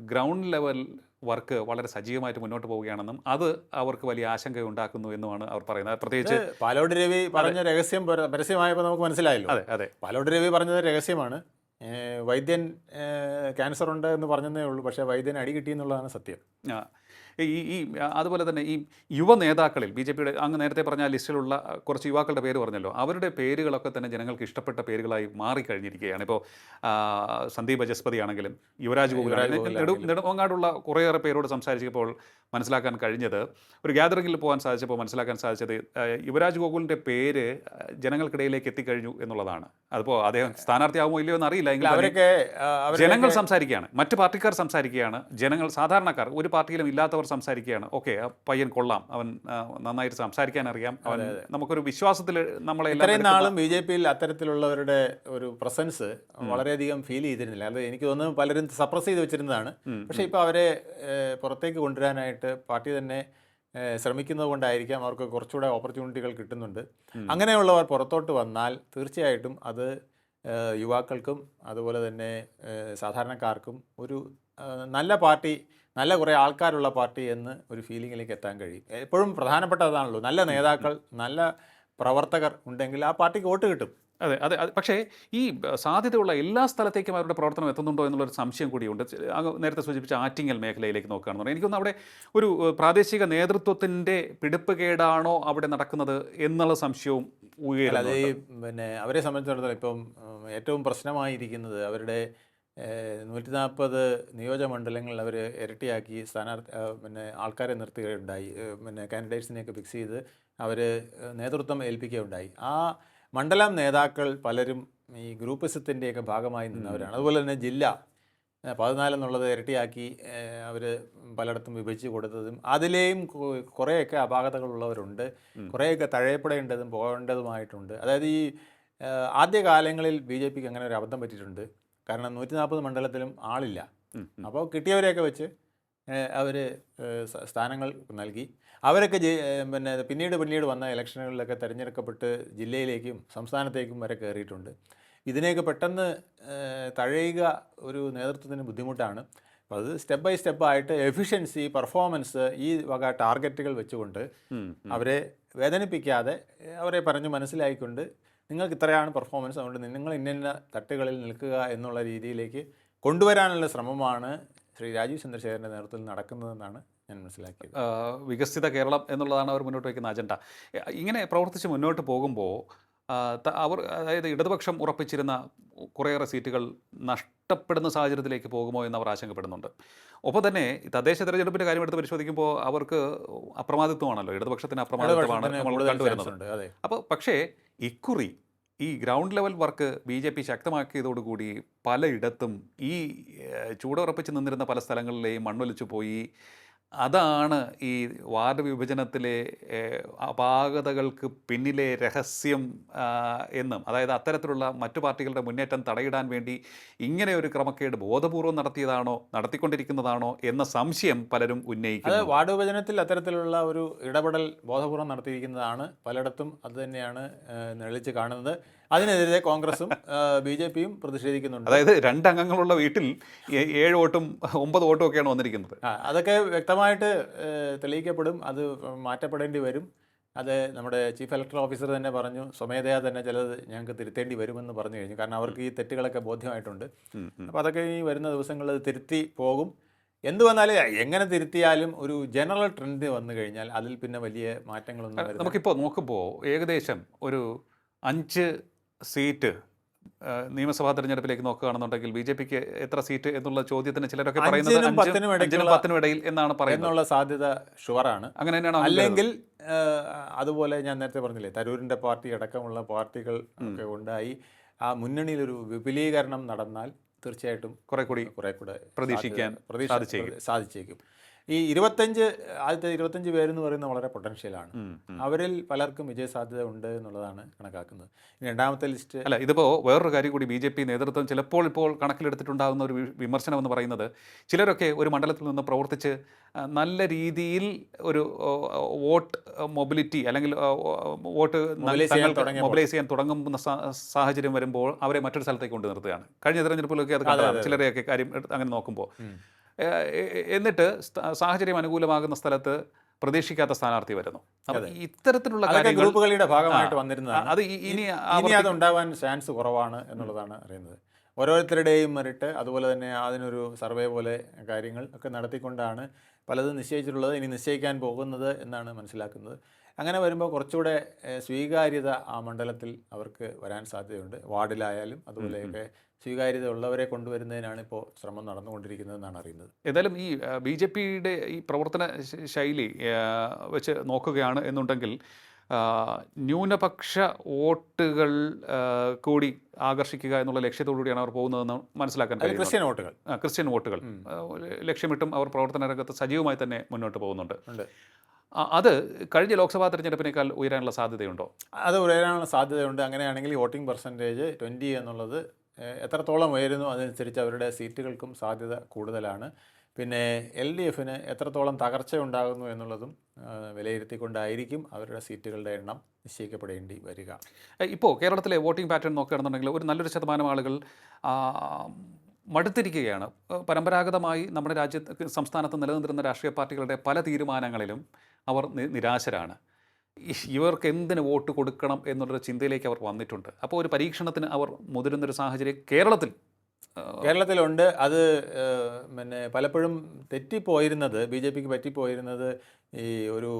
ഗ്രൗണ്ട് ലെവൽ വർക്ക് വളരെ സജീവമായിട്ട് മുന്നോട്ട് പോവുകയാണെന്നും അത് അവർക്ക് വലിയ ആശങ്ക ഉണ്ടാക്കുന്നു എന്നുമാണ് അവർ പറയുന്നത്. പ്രത്യേകിച്ച് പാലോട് രവി പറഞ്ഞ രഹസ്യം പര- പരസ്യമായപ്പോൾ നമുക്ക് മനസ്സിലായല്ലോ. അതെ അതെ. പാലോട് രവി പറഞ്ഞത് രഹസ്യമാണ്. വൈദ്യൻ ക്യാൻസർ ഉണ്ട് എന്ന് പറഞ്ഞതേ ഉള്ളൂ. പക്ഷേ വൈദ്യൻ അടി കിട്ടി എന്നുള്ളതാണ് സത്യം. ഈ ഈ അതുപോലെ തന്നെ ഈ യുവ നേതാക്കളിൽ ബി ജെ പിയുടെ അങ്ങ് നേരത്തെ പറഞ്ഞ ലിസ്റ്റിലുള്ള കുറച്ച് യുവാക്കളുടെ പേര് പറഞ്ഞല്ലോ. അവരുടെ പേരുകളൊക്കെ തന്നെ ജനങ്ങൾക്ക് ഇഷ്ടപ്പെട്ട പേരുകളായി മാറിക്കഴിഞ്ഞിരിക്കുകയാണ്. ഇപ്പോൾ സന്ദീപ് ബജസ്പതി ആണെങ്കിലും യുവരാജ് ഗോകുൽ നെടു. നെടുമങ്ങാടുള്ള കുറേയേറെ പേരോട് സംസാരിച്ചപ്പോൾ മനസ്സിലാക്കാൻ കഴിഞ്ഞത് ഒരു ഗ്യാതറിംഗിൽ പോകാൻ സാധിച്ചപ്പോൾ മനസ്സിലാക്കാൻ സാധിച്ചത് യുവരാജ് ഗോകുലിന്റെ പേര് ജനങ്ങൾക്കിടയിലേക്ക് എത്തിക്കഴിഞ്ഞു എന്നുള്ളതാണ്. അതിപ്പോൾ അദ്ദേഹം സ്ഥാനാർത്ഥിയാകുമോ ഇല്ലയോ എന്ന് അറിയില്ല എങ്കിൽ അവരൊക്കെ ജനങ്ങൾ സംസാരിക്കുകയാണ്. മറ്റു പാർട്ടിക്കാർ സംസാരിക്കുകയാണ്. ജനങ്ങൾ സാധാരണക്കാർ ഒരു പാർട്ടിയിലും ഇല്ലാത്തവർ സംസാരിക്കുകയാണ്. ഓക്കെ പയ്യൻ കൊള്ളാം. അവൻ നന്നായിട്ട് സംസാരിക്കാൻ അറിയാം. അവൻ നമുക്കൊരു വിശ്വാസത്തിൽ നമ്മളെല്ലാം ഇത്രയും നാളും ബി ജെ പിയിൽ അത്തരത്തിലുള്ളവരുടെ ഒരു പ്രസൻസ് വളരെയധികം ഫീൽ ചെയ്തിരുന്നില്ല. അത് എനിക്ക് തോന്നുന്നു പലരും സപ്രസ് ചെയ്ത് വെച്ചിരുന്നതാണ്. പക്ഷേ ഇപ്പോൾ അവരെ പുറത്തേക്ക് കൊണ്ടുവരാനായിട്ട് പാർട്ടി തന്നെ ശ്രമിക്കുന്നത് കൊണ്ടായിരിക്കാം അവർക്ക് കുറച്ചുകൂടെ ഓപ്പർച്യൂണിറ്റികൾ കിട്ടുന്നുണ്ട്. അങ്ങനെയുള്ളവർ പുറത്തോട്ട് വന്നാൽ തീർച്ചയായിട്ടും അത് യുവാക്കൾക്കും അതുപോലെ തന്നെ സാധാരണക്കാർക്കും ഒരു നല്ല പാർട്ടി നല്ല കുറേ ആൾക്കാരുള്ള പാർട്ടി എന്ന് ഒരു ഫീലിങ്ങിലേക്ക് എത്താൻ കഴിയും. എപ്പോഴും പ്രധാനപ്പെട്ട അതാണല്ലോ നല്ല നേതാക്കൾ നല്ല പ്രവർത്തകർ ഉണ്ടെങ്കിൽ ആ പാർട്ടിക്ക് വോട്ട് കിട്ടും. അതെ അതെ പക്ഷേ ഈ സാധ്യതയുള്ള എല്ലാ സ്ഥലത്തേക്കും അവരുടെ പ്രവർത്തനം എത്തുന്നുണ്ടോ എന്നുള്ളൊരു സംശയം കൂടിയുണ്ട്. നേരത്തെ സൂചിപ്പിച്ച ആറ്റിങ്ങൽ മേഖലയിലേക്ക് നോക്കുകയാണെന്ന് പറഞ്ഞാൽ എനിക്കൊന്ന് അവിടെ ഒരു പ്രാദേശിക നേതൃത്വത്തിന്റെ പിടിപ്പ് കേടാണോ അവിടെ നടക്കുന്നത് എന്നുള്ള സംശയവും അത് പിന്നെ അവരെ സംബന്ധിച്ചിടത്തോളം ഇപ്പം ഏറ്റവും പ്രശ്നമായിരിക്കുന്നത് അവരുടെ നൂറ്റി നാൽപ്പത് നിയോജകമണ്ഡലങ്ങളിൽ അവർ ഇരട്ടിയാക്കി സ്ഥാനാർത്ഥി പിന്നെ ആൾക്കാരെ നിർത്തുകയുണ്ടായി. പിന്നെ കാൻഡിഡേറ്റ്സിനെയൊക്കെ ഫിക്സ് ചെയ്ത് അവർ നേതൃത്വം ഏൽപ്പിക്കുകയുണ്ടായി. ആ മണ്ഡലം നേതാക്കൾ പലരും ഈ ഗ്രൂപ്പിസത്തിന്റെയൊക്കെ ഭാഗമായി നിന്നവരാണ്. അതുപോലെ തന്നെ ജില്ല പതിനാലെന്നുള്ളത് ഇരട്ടിയാക്കി അവർ പലയിടത്തും വിഭജിച്ച് കൊടുത്തതും അതിലെയും കുറേയൊക്കെ അപാകതകളുള്ളവരുണ്ട്. കുറേയൊക്കെ തഴയപ്പെടേണ്ടതും പോകേണ്ടതുമായിട്ടുണ്ട്. അതായത് ഈ ആദ്യകാലങ്ങളിൽ ബി ജെ പിക്ക് അങ്ങനെ ഒരു അബദ്ധം പറ്റിയിട്ടുണ്ട്. കാരണം നൂറ്റി നാൽപ്പത് മണ്ഡലത്തിലും ആളില്ല. അപ്പോൾ കിട്ടിയവരെയൊക്കെ വെച്ച് അവർ സ്ഥാനങ്ങൾ നൽകി. അവരൊക്കെ പിന്നെ പിന്നീട് പിന്നീട് വന്ന ഇലക്ഷനുകളിലൊക്കെ തിരഞ്ഞെടുക്കപ്പെട്ട് ജില്ലയിലേക്കും സംസ്ഥാനത്തേക്കും വരെ കയറിയിട്ടുണ്ട്. ഇതിനെയൊക്കെ പെട്ടെന്ന് തഴയുക ഒരു നേതൃത്വത്തിന് ബുദ്ധിമുട്ടാണ്. അപ്പോൾ അത് സ്റ്റെപ്പ് ബൈ സ്റ്റെപ്പ് ആയിട്ട് എഫിഷ്യൻസി പെർഫോമൻസ് ഈ വക ടാർഗറ്റുകൾ വെച്ചുകൊണ്ട്. അവരെ വേദനിപ്പിക്കാതെ അവരെ പറഞ്ഞ് മനസ്സിലായിക്കൊണ്ട് നിങ്ങൾക്ക് ഇത്രയാണ് പെർഫോമൻസ്. അതുകൊണ്ട് നിങ്ങൾ ഇന്ന തട്ടുകളിൽ നിൽക്കുക എന്നുള്ള രീതിയിലേക്ക് കൊണ്ടുവരാനുള്ള ശ്രമമാണ് ശ്രീ രാജീവ് ചന്ദ്രശേഖരന്റെ നേതൃത്വത്തിൽ നടക്കുന്നതെന്നാണ് ഞാൻ മനസ്സിലാക്കിയത്. വികസിത കേരളം എന്നുള്ളതാണ് അവർ മുന്നോട്ട് വയ്ക്കുന്ന അജണ്ട. ഇങ്ങനെ പ്രവർത്തിച്ച് മുന്നോട്ട് പോകുമ്പോൾ അവർ അതായത് ഇടതുപക്ഷം ഉറപ്പിച്ചിരുന്ന കുറേയേറെ സീറ്റുകൾ നഷ്ടപ്പെടുന്ന സാഹചര്യത്തിലേക്ക് പോകുമോ എന്ന് അവർ ആശങ്കപ്പെടുന്നുണ്ട്. ഒപ്പം തന്നെ തദ്ദേശ തെരഞ്ഞെടുപ്പിന്റെ കാര്യം എടുത്ത് പരിശോധിക്കുമ്പോൾ അവർക്ക് അപ്രമാദിത്വമാണല്ലോ. ഇടതുപക്ഷത്തിന് അപ്രമാദിത്വമാണ് നമ്മൾ കണ്ടുവരുന്നത്. അപ്പോൾ പക്ഷേ ഇക്കുറി ഈ ground level work B J P ശക്തമാക്കിയതോടുകൂടി പലയിടത്തും ഈ ചൂടുറപ്പിച്ച് നിന്നിരുന്ന പല സ്ഥലങ്ങളിലെയും മണ്ണൊലിച്ചു പോയി അതാണ് ഈ വാർഡ് വിഭജനത്തിലെ അപാകതകൾക്ക് പിന്നിലെ രഹസ്യം എന്നും. അതായത് അത്തരത്തിലുള്ള മറ്റു പാർട്ടികളുടെ മുന്നേറ്റം തടയിടാൻ വേണ്ടി ഇങ്ങനെ ഒരു ക്രമക്കേട് ബോധപൂർവം നടത്തിയതാണോ നടത്തിക്കൊണ്ടിരിക്കുന്നതാണോ എന്ന സംശയം പലരും അത് ഉന്നയിക്കുന്നു. വാർഡ് വിഭജനത്തിൽ അത്തരത്തിലുള്ള ഒരു ഇടപെടൽ ബോധപൂർവം നടത്തിയിരിക്കുന്നതാണ് പലയിടത്തും അത് തന്നെയാണ് ഏഹ്, കാണുന്നത്. അതിനെതിരെ കോൺഗ്രസും ബി ജെ പിയും പ്രതിഷേധിക്കുന്നുണ്ട്. അതായത് രണ്ട് അംഗങ്ങളുള്ള വീട്ടിൽ ഏഴ് വോട്ടും ഒമ്പത് വോട്ടും ഒക്കെയാണ് വന്നിരിക്കുന്നത്. അതൊക്കെ വ്യക്തമായിട്ട് തെളിയിക്കപ്പെടും. അത് മാറ്റപ്പെടേണ്ടി വരും. അത് നമ്മുടെ ചീഫ് ഇലക്ടറൽ ഓഫീസർ തന്നെ പറഞ്ഞു. സ്വമേധയാ തന്നെ ചിലത് ഞങ്ങൾക്ക് തിരുത്തേണ്ടി വരുമെന്ന് പറഞ്ഞു കഴിഞ്ഞു. കാരണം അവർക്ക് ഈ തെറ്റുകളൊക്കെ ബോധ്യമായിട്ടുണ്ട്. അപ്പോൾ അതൊക്കെ ഈ വരുന്ന ദിവസങ്ങളിൽ തിരുത്തി പോകും. എന്ത് വന്നാലും എങ്ങനെ തിരുത്തിയാലും ഒരു ജനറൽ ട്രെൻഡ് വന്നു കഴിഞ്ഞാൽ അതിൽ പിന്നെ വലിയ മാറ്റങ്ങളൊന്നും നമുക്കിപ്പോൾ നോക്കുമ്പോൾ ഏകദേശം ഒരു അഞ്ച് സീറ്റ് നിയമസഭാ തെരഞ്ഞെടുപ്പിലേക്ക് നോക്കുകയാണെന്നുണ്ടെങ്കിൽ ബി ജെ പിക്ക് എത്ര സീറ്റ് എന്നുള്ള ചോദ്യത്തിന് ചിലരൊക്കെ പറയുന്നത് പത്തിനും ഇടയിൽ എന്നാണ് പറയുന്നത്. സാധ്യത ഷുവറാണ്. അങ്ങനെ തന്നെയാണ് അല്ലെങ്കിൽ അതുപോലെ ഞാൻ നേരത്തെ പറഞ്ഞില്ലേ തരൂരിന്റെ പാർട്ടി അടക്കമുള്ള പാർട്ടികൾ ഒക്കെ ഉണ്ടായി. ആ മുന്നണിയിലൊരു വിപുലീകരണം നടന്നാൽ തീർച്ചയായിട്ടും കുറെ കൂടി കുറെ കൂടെ പ്രതീക്ഷിക്കാൻ സാധിച്ചേക്കും. ഈ ഇരുപത്തഞ്ച് ആദ്യത്തെ ഇരുപത്തഞ്ച് പേരെന്ന് പറയുന്നത് വളരെ പൊട്ടൻഷ്യലാണ്. അവരിൽ പലർക്കും വിജയ സാധ്യത ഉണ്ട് എന്നുള്ളതാണ് കണക്കാക്കുന്നത്. ഇനി രണ്ടാമത്തെ ലിസ്റ്റ് അല്ല ഇതിപ്പോൾ വേറൊരു കാര്യം കൂടി ബി ജെ പി നേതൃത്വം ചിലപ്പോൾ ഇപ്പോൾ കണക്കിലെടുത്തിട്ടുണ്ടാകുന്ന ഒരു വിമർശനം എന്ന് പറയുന്നത് ചിലരൊക്കെ ഒരു മണ്ഡലത്തിൽ നിന്ന് പ്രവർത്തിച്ച് നല്ല രീതിയിൽ ഒരു വോട്ട് മൊബിലിറ്റി അല്ലെങ്കിൽ വോട്ട്. മൊബിലൈസ് ചെയ്യാൻ തുടങ്ങുന്ന സാഹചര്യം വരുമ്പോൾ അവരെ മറ്റൊരു സ്ഥലത്തേക്ക് കൊണ്ടു നിർത്തുകയാണ് കഴിഞ്ഞ തെരഞ്ഞെടുപ്പിലൊക്കെ അത് കണ്ടതാണ് ചിലരെയൊക്കെ കാര്യം അങ്ങനെ നോക്കുമ്പോൾ. എന്നിട്ട് സാഹചര്യം അനുകൂലമാകുന്ന സ്ഥലത്ത് പ്രതീക്ഷിക്കാത്ത സ്ഥാനാർത്ഥി വരുന്നു. ഇത്തരത്തിലുള്ള ഗ്രൂപ്പുകളുടെ ഭാഗമായിട്ട് വന്നിരുന്നതാണ്. അത് ഇനി ഇനി അത് ഉണ്ടാവാൻ ചാൻസ് കുറവാണ് എന്നുള്ളതാണ് അറിയുന്നത്. ഓരോരുത്തരുടെയും മെറിട്ട് അതുപോലെ തന്നെ അതിനൊരു സർവേ പോലെ കാര്യങ്ങൾ ഒക്കെ നടത്തിക്കൊണ്ടാണ് പലതും നിശ്ചയിച്ചിട്ടുള്ളത്. ഇനി നിശ്ചയിക്കാൻ പോകുന്നത് എന്നാണ് മനസ്സിലാക്കുന്നത്. അങ്ങനെ വരുമ്പോൾ കുറച്ചുകൂടെ സ്വീകാര്യത ആ മണ്ഡലത്തിൽ അവർക്ക് വരാൻ സാധ്യതയുണ്ട്. വാർഡിലായാലും അതുപോലെയൊക്കെ സ്വീകാര്യത ഉള്ളവരെ കൊണ്ടുവരുന്നതിനാണ് ഇപ്പോൾ ശ്രമം നടന്നുകൊണ്ടിരിക്കുന്നതെന്നാണ് അറിയുന്നത്. ഏതായാലും ഈ ബി ജെ പിയുടെ ഈ പ്രവർത്തന ശൈലി വെച്ച് നോക്കുകയാണ് എന്നുണ്ടെങ്കിൽ ന്യൂനപക്ഷ വോട്ടുകൾ കൂടി ആകർഷിക്കുക എന്നുള്ള ലക്ഷ്യത്തോടുകൂടിയാണ് അവർ പോകുന്നതെന്ന് മനസ്സിലാക്കാൻ കഴിയും ക്രിസ്ത്യൻ വോട്ടുകൾ. ക്രിസ്ത്യൻ വോട്ടുകൾ. ലക്ഷ്യമിട്ടും അവർ പ്രവർത്തന രംഗത്ത് സജീവമായി തന്നെ മുന്നോട്ട് പോകുന്നുണ്ട്. അത് കഴിഞ്ഞ ലോക്സഭാ തെരഞ്ഞെടുപ്പിനേക്കാൾ ഉയരാനുള്ള സാധ്യതയുണ്ടോ? അത് ഉയരാനുള്ള സാധ്യതയുണ്ട്. അങ്ങനെയാണെങ്കിൽ വോട്ടിംഗ് പെർസെന്റേജ് ട്വന്റി എന്നുള്ളത് എത്രത്തോളം ഉയരുന്നു അതനുസരിച്ച് അവരുടെ സീറ്റുകൾക്കും സാധ്യത കൂടുതലാണ്. പിന്നെ എൽ ഡി എഫിന് എത്രത്തോളം തകർച്ച ഉണ്ടാകുന്നു എന്നുള്ളതും വിലയിരുത്തിക്കൊണ്ടായിരിക്കും അവരുടെ സീറ്റുകളുടെ എണ്ണം നിശ്ചയിക്കപ്പെടേണ്ടി വരിക. ഇപ്പോൾ കേരളത്തിലെ വോട്ടിംഗ് പാറ്റേൺ നോക്കുകയാണെന്നുണ്ടെങ്കിൽ ഒരു നല്ലൊരു ശതമാനം ആളുകൾ മടുത്തിരിക്കുകയാണ്. പരമ്പരാഗതമായി നമ്മുടെ രാജ്യത്ത് സംസ്ഥാനത്ത് നിലനിന്നിരുന്ന രാഷ്ട്രീയ പാർട്ടികളുടെ പല തീരുമാനങ്ങളിലും അവർ നിരാശരാണ്. ഇവർക്ക് എന്തിന് വോട്ട് കൊടുക്കണം എന്നുള്ളൊരു ചിന്തയിലേക്ക് അവർ വന്നിട്ടുണ്ട്. അപ്പോൾ ഒരു പരീക്ഷണത്തിന് അവർ മുതിരുന്നൊരു സാഹചര്യം കേരളത്തിൽ കേരളത്തിലുണ്ട്. അത് പിന്നെ പലപ്പോഴും തെറ്റിപ്പോയിരുന്നത് ബി ജെ പിക്ക് പറ്റിപ്പോയിരുന്നത് ഈ ഒരു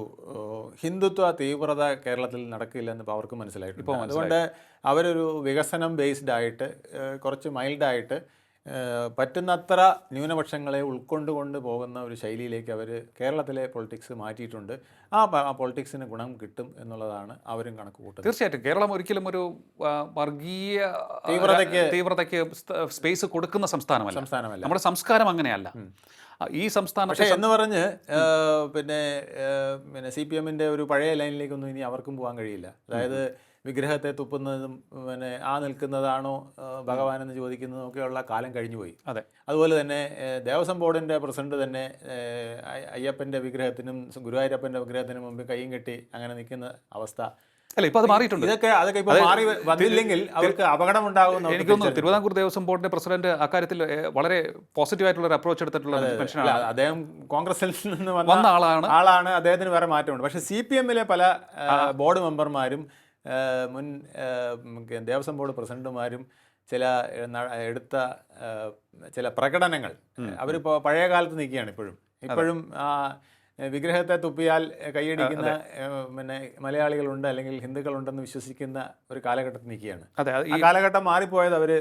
ഹിന്ദുത്വ തീവ്രത കേരളത്തിൽ നടക്കില്ലെന്ന് ഇപ്പോൾ അവർക്ക് മനസ്സിലായിട്ടുണ്ട്. അതുകൊണ്ട് അവരൊരു വികസനം ബേസ്ഡ് ആയിട്ട് കുറച്ച് മൈൽഡായിട്ട് പറ്റുന്നത്ര ന്യൂനപക്ഷങ്ങളെ ഉൾക്കൊണ്ടുകൊണ്ട് പോകുന്ന ഒരു ശൈലിയിലേക്ക് അവർ കേരളത്തിലെ പൊളിറ്റിക്സ് മാറ്റിയിട്ടുണ്ട്. ആ പൊളിറ്റിക്സിന് ഗുണം കിട്ടും എന്നുള്ളതാണ് അവരും കണക്ക് കൂട്ടുന്നത് തീർച്ചയായിട്ടും. കേരളം ഒരിക്കലും ഒരു വർഗീയ തീവ്രതയ്ക്ക് തീവ്രതയ്ക്ക് സ്പേസ് കൊടുക്കുന്ന സംസ്ഥാനമല്ല. സംസ്ഥാനമല്ല. നമ്മുടെ സംസ്കാരം അങ്ങനെയല്ല. ഈ സംസ്ഥാനത്തെ പക്ഷേ എന്ന് പറഞ്ഞ് പിന്നെ പിന്നെ സി പി എമ്മിന്റെ ഒരു പഴയ ലൈനിലേക്കൊന്നും ഇനി അവർക്കും പോകാൻ കഴിയില്ല. അതായത് വിഗ്രഹത്തെ തുപ്പുന്നതും പിന്നെ ആ നിൽക്കുന്നതാണോ എന്ന് ചോദിക്കുന്നതും ഒക്കെയുള്ള കാലം കഴിഞ്ഞു പോയി അതെ. അതുപോലെ തന്നെ ദേവസ്വം ബോർഡിന്റെ പ്രസിഡന്റ് തന്നെ അയ്യപ്പന്റെ വിഗ്രഹത്തിനും ഗുരുവായൂരപ്പന്റെ വിഗ്രഹത്തിനും മുമ്പ് കൈയും കെട്ടി അങ്ങനെ നിൽക്കുന്ന അവസ്ഥ. അല്ല ഇപ്പൊ അത് മാറിയിട്ടുണ്ട്. ഇതൊക്കെ അതൊക്കെ ഇപ്പൊ മാറി വന്നില്ലെങ്കിൽ അവർക്ക് അപകടം ഉണ്ടാകുന്ന എനിക്ക് തോന്നുന്നു തിരുവിതാംകൂർ ദേവസ്വം ബോർഡിന്റെ പ്രസിഡന്റ് അക്കാര്യത്തിൽ വളരെ പോസിറ്റീവ് ആയിട്ടുള്ള ഒരു അപ്രോച്ച് എടുത്തിട്ടുള്ള മനുഷ്യനാണ്. അദ്ദേഹം കോൺഗ്രസിൽ നിന്ന് വന്ന ആളാണ്. ആളാണ്. അദ്ദേഹത്തിന് വേറെ മാറ്റമുണ്ട്. പക്ഷെ സി പി എമ്മിലെ പല ബോർഡ് മെമ്പർമാരും മുൻ ദേവസ്വം ബോർഡ് പ്രസിഡന്റുമാരും ചില എടുത്ത ചില പ്രകടനങ്ങൾ. അവരിപ്പോൾ പഴയ കാലത്ത് നിൽക്കുകയാണ് ഇപ്പോഴും. ഇപ്പോഴും വിഗ്രഹത്തെ തുപ്പിയാൽ കൈയടിക്കുന്ന പിന്നെ മലയാളികളുണ്ട് അല്ലെങ്കിൽ ഹിന്ദുക്കളുണ്ടെന്ന് വിശ്വസിക്കുന്ന ഒരു കാലഘട്ടത്തിൽ നിൽക്കുകയാണ്. അതെ ഈ കാലഘട്ടം മാറിപ്പോയത് അവർ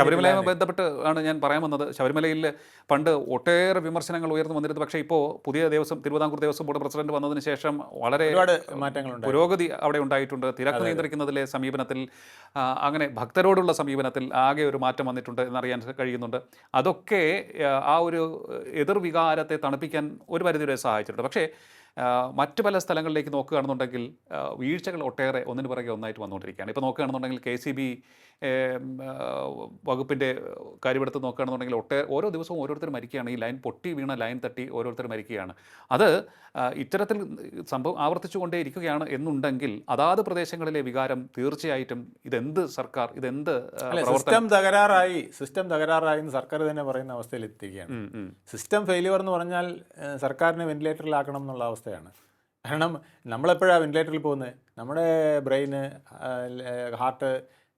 ശബരിമലയുമായി ബന്ധപ്പെട്ട് ആണ് ഞാൻ പറയാൻ വന്നത്. ശബരിമലയിൽ പണ്ട് ഒട്ടേറെ വിമർശനങ്ങൾ ഉയർന്നു വന്നിരുന്നു. പക്ഷേ ഇപ്പോൾ പുതിയ ദിവസം തിരുവിതാംകൂർ ദേവസ്വം ബോർഡ് പ്രസിഡന്റ് വന്നതിന് ശേഷം വളരെ ഒരുപാട് മാറ്റങ്ങളുണ്ട് പുരോഗതി അവിടെ ഉണ്ടായിട്ടുണ്ട്. തിരക്ക് നിയന്ത്രിക്കുന്നതിലെ സമീപനത്തിൽ അങ്ങനെ ഭക്തരോടുള്ള സമീപനത്തിൽ ആകെ ഒരു മാറ്റം വന്നിട്ടുണ്ട് എന്നറിയാൻ കഴിയുന്നുണ്ട്. അതൊക്കെ ആ, ഒരു എതിർവികാരത്തെ തണുപ്പിക്കാൻ ഒരു പരിധിവരെ സഹായിച്ചിട്ടുണ്ട്. പക്ഷേ മറ്റ് പല സ്ഥലങ്ങളിലേക്ക് നോക്കുകയാണെന്നുണ്ടെങ്കിൽ വീഴ്ചകൾ ഒട്ടേറെ ഒന്നിന് പിറകെ ഒന്നായിട്ട് വന്നുകൊണ്ടിരിക്കുകയാണ്. ഇപ്പോൾ നോക്കുകയാണെന്നുണ്ടെങ്കിൽ കെ സി ബി വകുപ്പിന്റെ കാര്യമെടുത്ത് നോക്കുകയാണെന്നുണ്ടെങ്കിൽ ഒട്ടേ ഓരോ ദിവസവും ഓരോരുത്തർ മരിക്കുകയാണ്. ഈ ലൈൻ പൊട്ടി വീണ ലൈൻ തട്ടി ഓരോരുത്തർ മരിക്കുകയാണ്. അത് ഇത്തരത്തിൽ സംഭവം ആവർത്തിച്ചുകൊണ്ടേ ഇരിക്കുകയാണ് എന്നുണ്ടെങ്കിൽ അതാത് പ്രദേശങ്ങളിലെ വികാരം തീർച്ചയായിട്ടും ഇതെന്ത് സർക്കാർ ഇതെന്ത് സിസ്റ്റം തകരാറായി സിസ്റ്റം തകരാറായി എന്ന് സർക്കാർ തന്നെ പറയുന്ന അവസ്ഥയിൽ എത്തിയിരിക്കുകയാണ്. സിസ്റ്റം ഫെയിലിയർ എന്ന് പറഞ്ഞാൽ സർക്കാരിനെ വെന്റിലേറ്ററിലാക്കണം എന്നുള്ള അവസ്ഥയാണ്. കാരണം നമ്മളെപ്പോഴാണ് വെന്റിലേറ്ററിൽ പോകുന്നത് നമ്മുടെ ബ്രെയിന് ഹാർട്ട്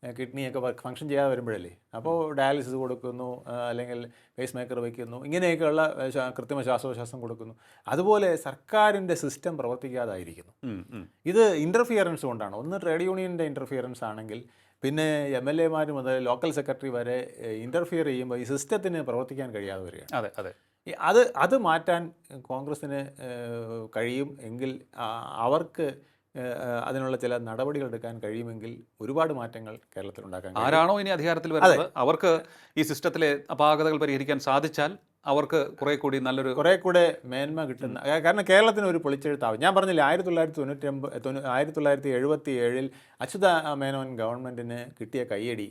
കിഡ്നിയൊക്കെ ഫങ്ഷൻ ചെയ്യാതെ വരുമ്പോഴല്ലേ? അപ്പോൾ ഡയാലിസിസ് കൊടുക്കുന്നു അല്ലെങ്കിൽ പേസ് മേക്കർ വയ്ക്കുന്നു ഇങ്ങനെയൊക്കെയുള്ള കൃത്രിമ ശ്വാസോച്ഛ്വാസം കൊടുക്കുന്നു. അതുപോലെ സർക്കാരിന്റെ സിസ്റ്റം പ്രവർത്തിക്കാതായിരിക്കുന്നു. ഇത് ഇന്റർഫിയറൻസ് കൊണ്ടാണ്. ഒന്ന് ട്രേഡ് യൂണിയന്റെ ഇന്റർഫിയറൻസ് ആണെങ്കിൽ പിന്നെ എം എൽ എമാർ മുതൽ ലോക്കൽ സെക്രട്ടറി വരെ ഇന്റർഫിയർ ചെയ്യുമ്പോൾ ഈ സിസ്റ്റത്തിന് പ്രവർത്തിക്കാൻ കഴിയാതെ വരികയാണ്. അതെ അതെ. അത് അത് മാറ്റാൻ കോൺഗ്രസ്സിന് കഴിയും എങ്കിൽ അവർക്ക് അതിനുള്ള ചില നടപടികൾ എടുക്കാൻ കഴിയുമെങ്കിൽ ഒരുപാട് മാറ്റങ്ങൾ കേരളത്തിൽ ഉണ്ടാക്കാൻ ആരാണോ ഇനി അധികാരത്തിൽ വരുന്നത്? അവർക്ക് ഈ സിസ്റ്റത്തിലെ അപാകതകൾ പരിഹരിക്കാൻ സാധിച്ചാൽ അവർക്ക് കുറെ കൂടി നല്ലൊരു കുറെ കൂടെ മേന്മ കിട്ടുന്ന കാരണം കേരളത്തിന് ഒരു പൊളിച്ചെഴുത്താവും. ഞാൻ പറഞ്ഞില്ല ആയിരത്തി തൊള്ളായിരത്തി തൊണ്ണൂറ്റി ഒമ്പത് ആയിരത്തി തൊള്ളായിരത്തി എഴുപത്തി ഏഴിൽ അച്യുത മേനോൻ ഗവൺമെന്റിന് കിട്ടിയ കയ്യടി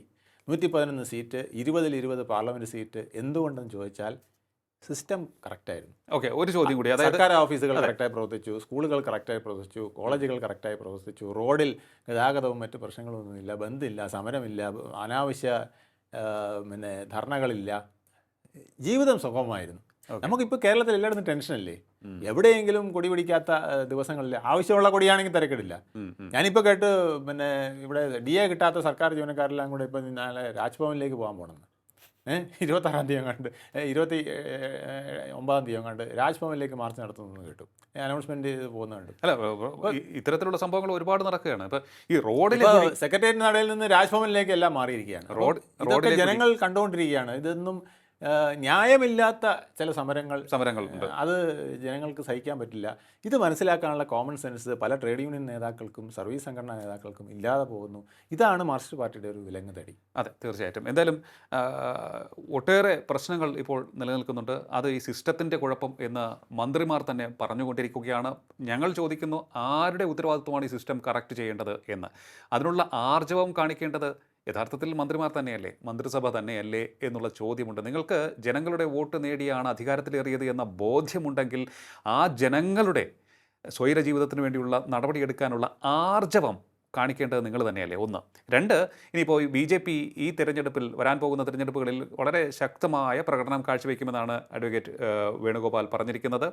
നൂറ്റി പതിനൊന്ന് സീറ്റ് ഇരുപതിൽ ഇരുപത് പാർലമെന്റ് സീറ്റ് എന്തുകൊണ്ടെന്ന് ചോദിച്ചാൽ സിസ്റ്റം കറക്റ്റായിരുന്നു. ഓക്കെ ഒരു ചോദ്യം കൂടി. അതായത് സർക്കാർ ഓഫീസുകൾ കറക്റ്റായി പ്രവർത്തിച്ചു സ്കൂളുകൾ കറക്റ്റായി പ്രവർത്തിച്ചു കോളേജുകൾ കറക്റ്റായി പ്രവർത്തിച്ചു റോഡിൽ ഗതാഗതവും മറ്റു പ്രശ്നങ്ങളൊന്നുമില്ല ബന്ധില്ല സമരമില്ല അനാവശ്യ പിന്നെ ധർണകളില്ല. ജീവിതം സുഗമമായിരുന്നു നമുക്കിപ്പോൾ കേരളത്തിൽ എല്ലായിടത്തും ടെൻഷനല്ലേ? എവിടെയെങ്കിലും കൊടി പിടിക്കാത്ത ദിവസങ്ങളിൽ ആവശ്യമുള്ള കൊടിയാണെങ്കിൽ തിരക്കിടില്ല. ഞാനിപ്പോൾ കേട്ട് പിന്നെ ഇവിടെ ഡി എ കിട്ടാത്ത സർക്കാർ ജീവനക്കാരെല്ലാം കൂടെ ഇപ്പം നാളെ രാജ്ഭവനിലേക്ക് പോകാൻ പോകണമെന്ന് ഇരുപത്താറാം തീയതി കണ്ട് ഇരുപത്തി ഒമ്പതാം തീയതി കണ്ട് രാജ്ഭവനിലേക്ക് മാർച്ച് നടത്തുന്നു കേട്ടു. അനൗൺസ്മെന്റ് ചെയ്ത് പോകുന്ന കണ്ടു അല്ല ഇത്തരത്തിലുള്ള സംഭവങ്ങൾ ഒരുപാട് നടക്കുകയാണ്. ഇപ്പൊ ഈ റോഡിൽ സെക്രട്ടേറിയറ്റ് നടയിൽ നിന്ന് രാജ്ഭവനിലേക്ക് എല്ലാം മാറിയിരിക്കുകയാണ്. റോഡ് റോഡ്- ജനങ്ങൾ കണ്ടുകൊണ്ടിരിക്കുകയാണ്. ഇതൊന്നും ന്യായമില്ലാത്ത ചില സമരങ്ങൾ സമരങ്ങൾ ഉണ്ട് അത് ജനങ്ങൾക്ക് സഹിക്കാൻ പറ്റില്ല. ഇത് മനസ്സിലാക്കാനുള്ള കോമൺ സെൻസ് പല ട്രേഡ് യൂണിയൻ നേതാക്കൾക്കും സർവീസ് സംഘടനാ നേതാക്കൾക്കും ഇല്ലാതെ പോകുന്നു. ഇതാണ് മാർക്സിസ്റ്റ് പാർട്ടിയുടെ ഒരു വിലങ്ങുതടി. അതെ തീർച്ചയായിട്ടും. എന്തായാലും ഒട്ടേറെ പ്രശ്നങ്ങൾ ഇപ്പോൾ നിലനിൽക്കുന്നുണ്ട്. അത് ഈ സിസ്റ്റത്തിന്റെ കുഴപ്പം എന്ന് മന്ത്രിമാർ തന്നെ പറഞ്ഞുകൊണ്ടിരിക്കുകയാണ്. ഞങ്ങൾ ചോദിക്കുന്നു ആരുടെ ഉത്തരവാദിത്വമാണ് ഈ സിസ്റ്റം കറക്റ്റ് ചെയ്യേണ്ടത് എന്ന്. അതിനുള്ള ആർജവം കാണിക്കേണ്ടത് യഥാർത്ഥത്തിൽ മന്ത്രിമാർ തന്നെയല്ലേ? മന്ത്രിസഭ തന്നെയല്ലേ എന്നുള്ള ചോദ്യമുണ്ട്. നിങ്ങൾക്ക് ജനങ്ങളുടെ വോട്ട് നേടിയാണ് അധികാരത്തിലേറിയത് എന്ന ബോധ്യമുണ്ടെങ്കിൽ ആ ജനങ്ങളുടെ സ്വൈര ജീവിതത്തിന് വേണ്ടിയുള്ള നടപടിയെടുക്കാനുള്ള ആർജവം കാണിക്കേണ്ടത് നിങ്ങൾ തന്നെയല്ലേ? ഒന്ന്. രണ്ട് ഇനിയിപ്പോൾ ബി ജെ പി ഈ തിരഞ്ഞെടുപ്പിൽ വരാൻ പോകുന്ന തിരഞ്ഞെടുപ്പുകളിൽ വളരെ ശക്തമായ പ്രകടനം കാഴ്ചവെക്കുമെന്നാണ് അഡ്വക്കേറ്റ് വേണുഗോപാൽ പറഞ്ഞിരിക്കുന്നത്.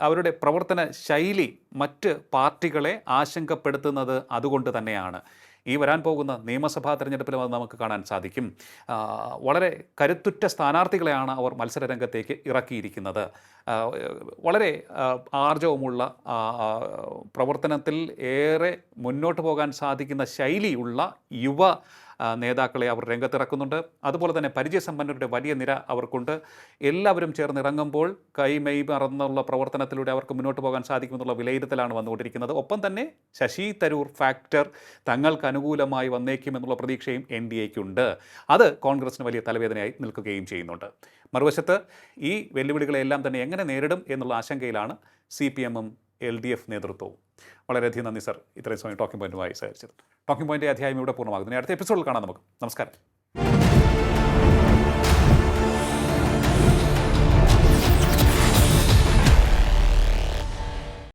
അവരുടെ പ്രവർത്തന ശൈലി മറ്റ് പാർട്ടികളെ ആശങ്കപ്പെടുത്തുന്നത് അതുകൊണ്ട് തന്നെയാണ്. ഈ വരാൻ പോകുന്ന നിയമസഭാ തെരഞ്ഞെടുപ്പിലും അത് നമുക്ക് കാണാൻ സാധിക്കും. വളരെ കരുത്തുറ്റ സ്ഥാനാർത്ഥികളെയാണ് അവർ മത്സരരംഗത്തേക്ക് ഇറക്കിയിരിക്കുന്നത്. വളരെ ആർജവുമുള്ള പ്രവർത്തനത്തിൽ ഏറെ മുന്നോട്ട് പോകാൻ സാധിക്കുന്ന ശൈലിയുള്ള യുവ നേതാക്കളെ അവർ രംഗത്തിറക്കുന്നുണ്ട്. അതുപോലെ തന്നെ പരിചയസമ്പന്നരുടെ വലിയ നിര അവർക്കുണ്ട്. എല്ലാവരും ചേർന്ന് ഇറങ്ങുമ്പോൾ കൈമൈ മറന്നുള്ള പ്രവർത്തനത്തിലൂടെ അവർക്ക് മുന്നോട്ട് പോകാൻ സാധിക്കുമെന്നുള്ള വിലയിരുത്തലാണ് വന്നുകൊണ്ടിരിക്കുന്നത്. ഒപ്പം തന്നെ ശശി തരൂർ ഫാക്ടർ തങ്ങൾക്ക് അനുകൂലമായി വന്നേക്കുമെന്നുള്ള പ്രതീക്ഷയും എൻ ഡി എക്കുണ്ട് അത് കോൺഗ്രസിന് വലിയ തലവേദനയായി നിൽക്കുകയും ചെയ്യുന്നുണ്ട്. മറുവശത്ത് ഈ വെല്ലുവിളികളെല്ലാം തന്നെ എങ്ങനെ നേരിടും എന്നുള്ള ആശങ്കയിലാണ് സി പി എമ്മും എൽ ഡി എഫ് നേതൃത്വവും. വളരെയധികം നന്ദി സർ. ഇത്രയും സമയം ടോക്കിംഗ് പോയിന്റുമായി സഹകരിച്ചത് ടോക്കിംഗ് പോയിന്റ് അധ്യായം ഇവിടെ പൂർണമാകുന്നു. അടുത്ത എപ്പിസോഡിൽ കാണാം നമുക്ക്. നമസ്കാരം.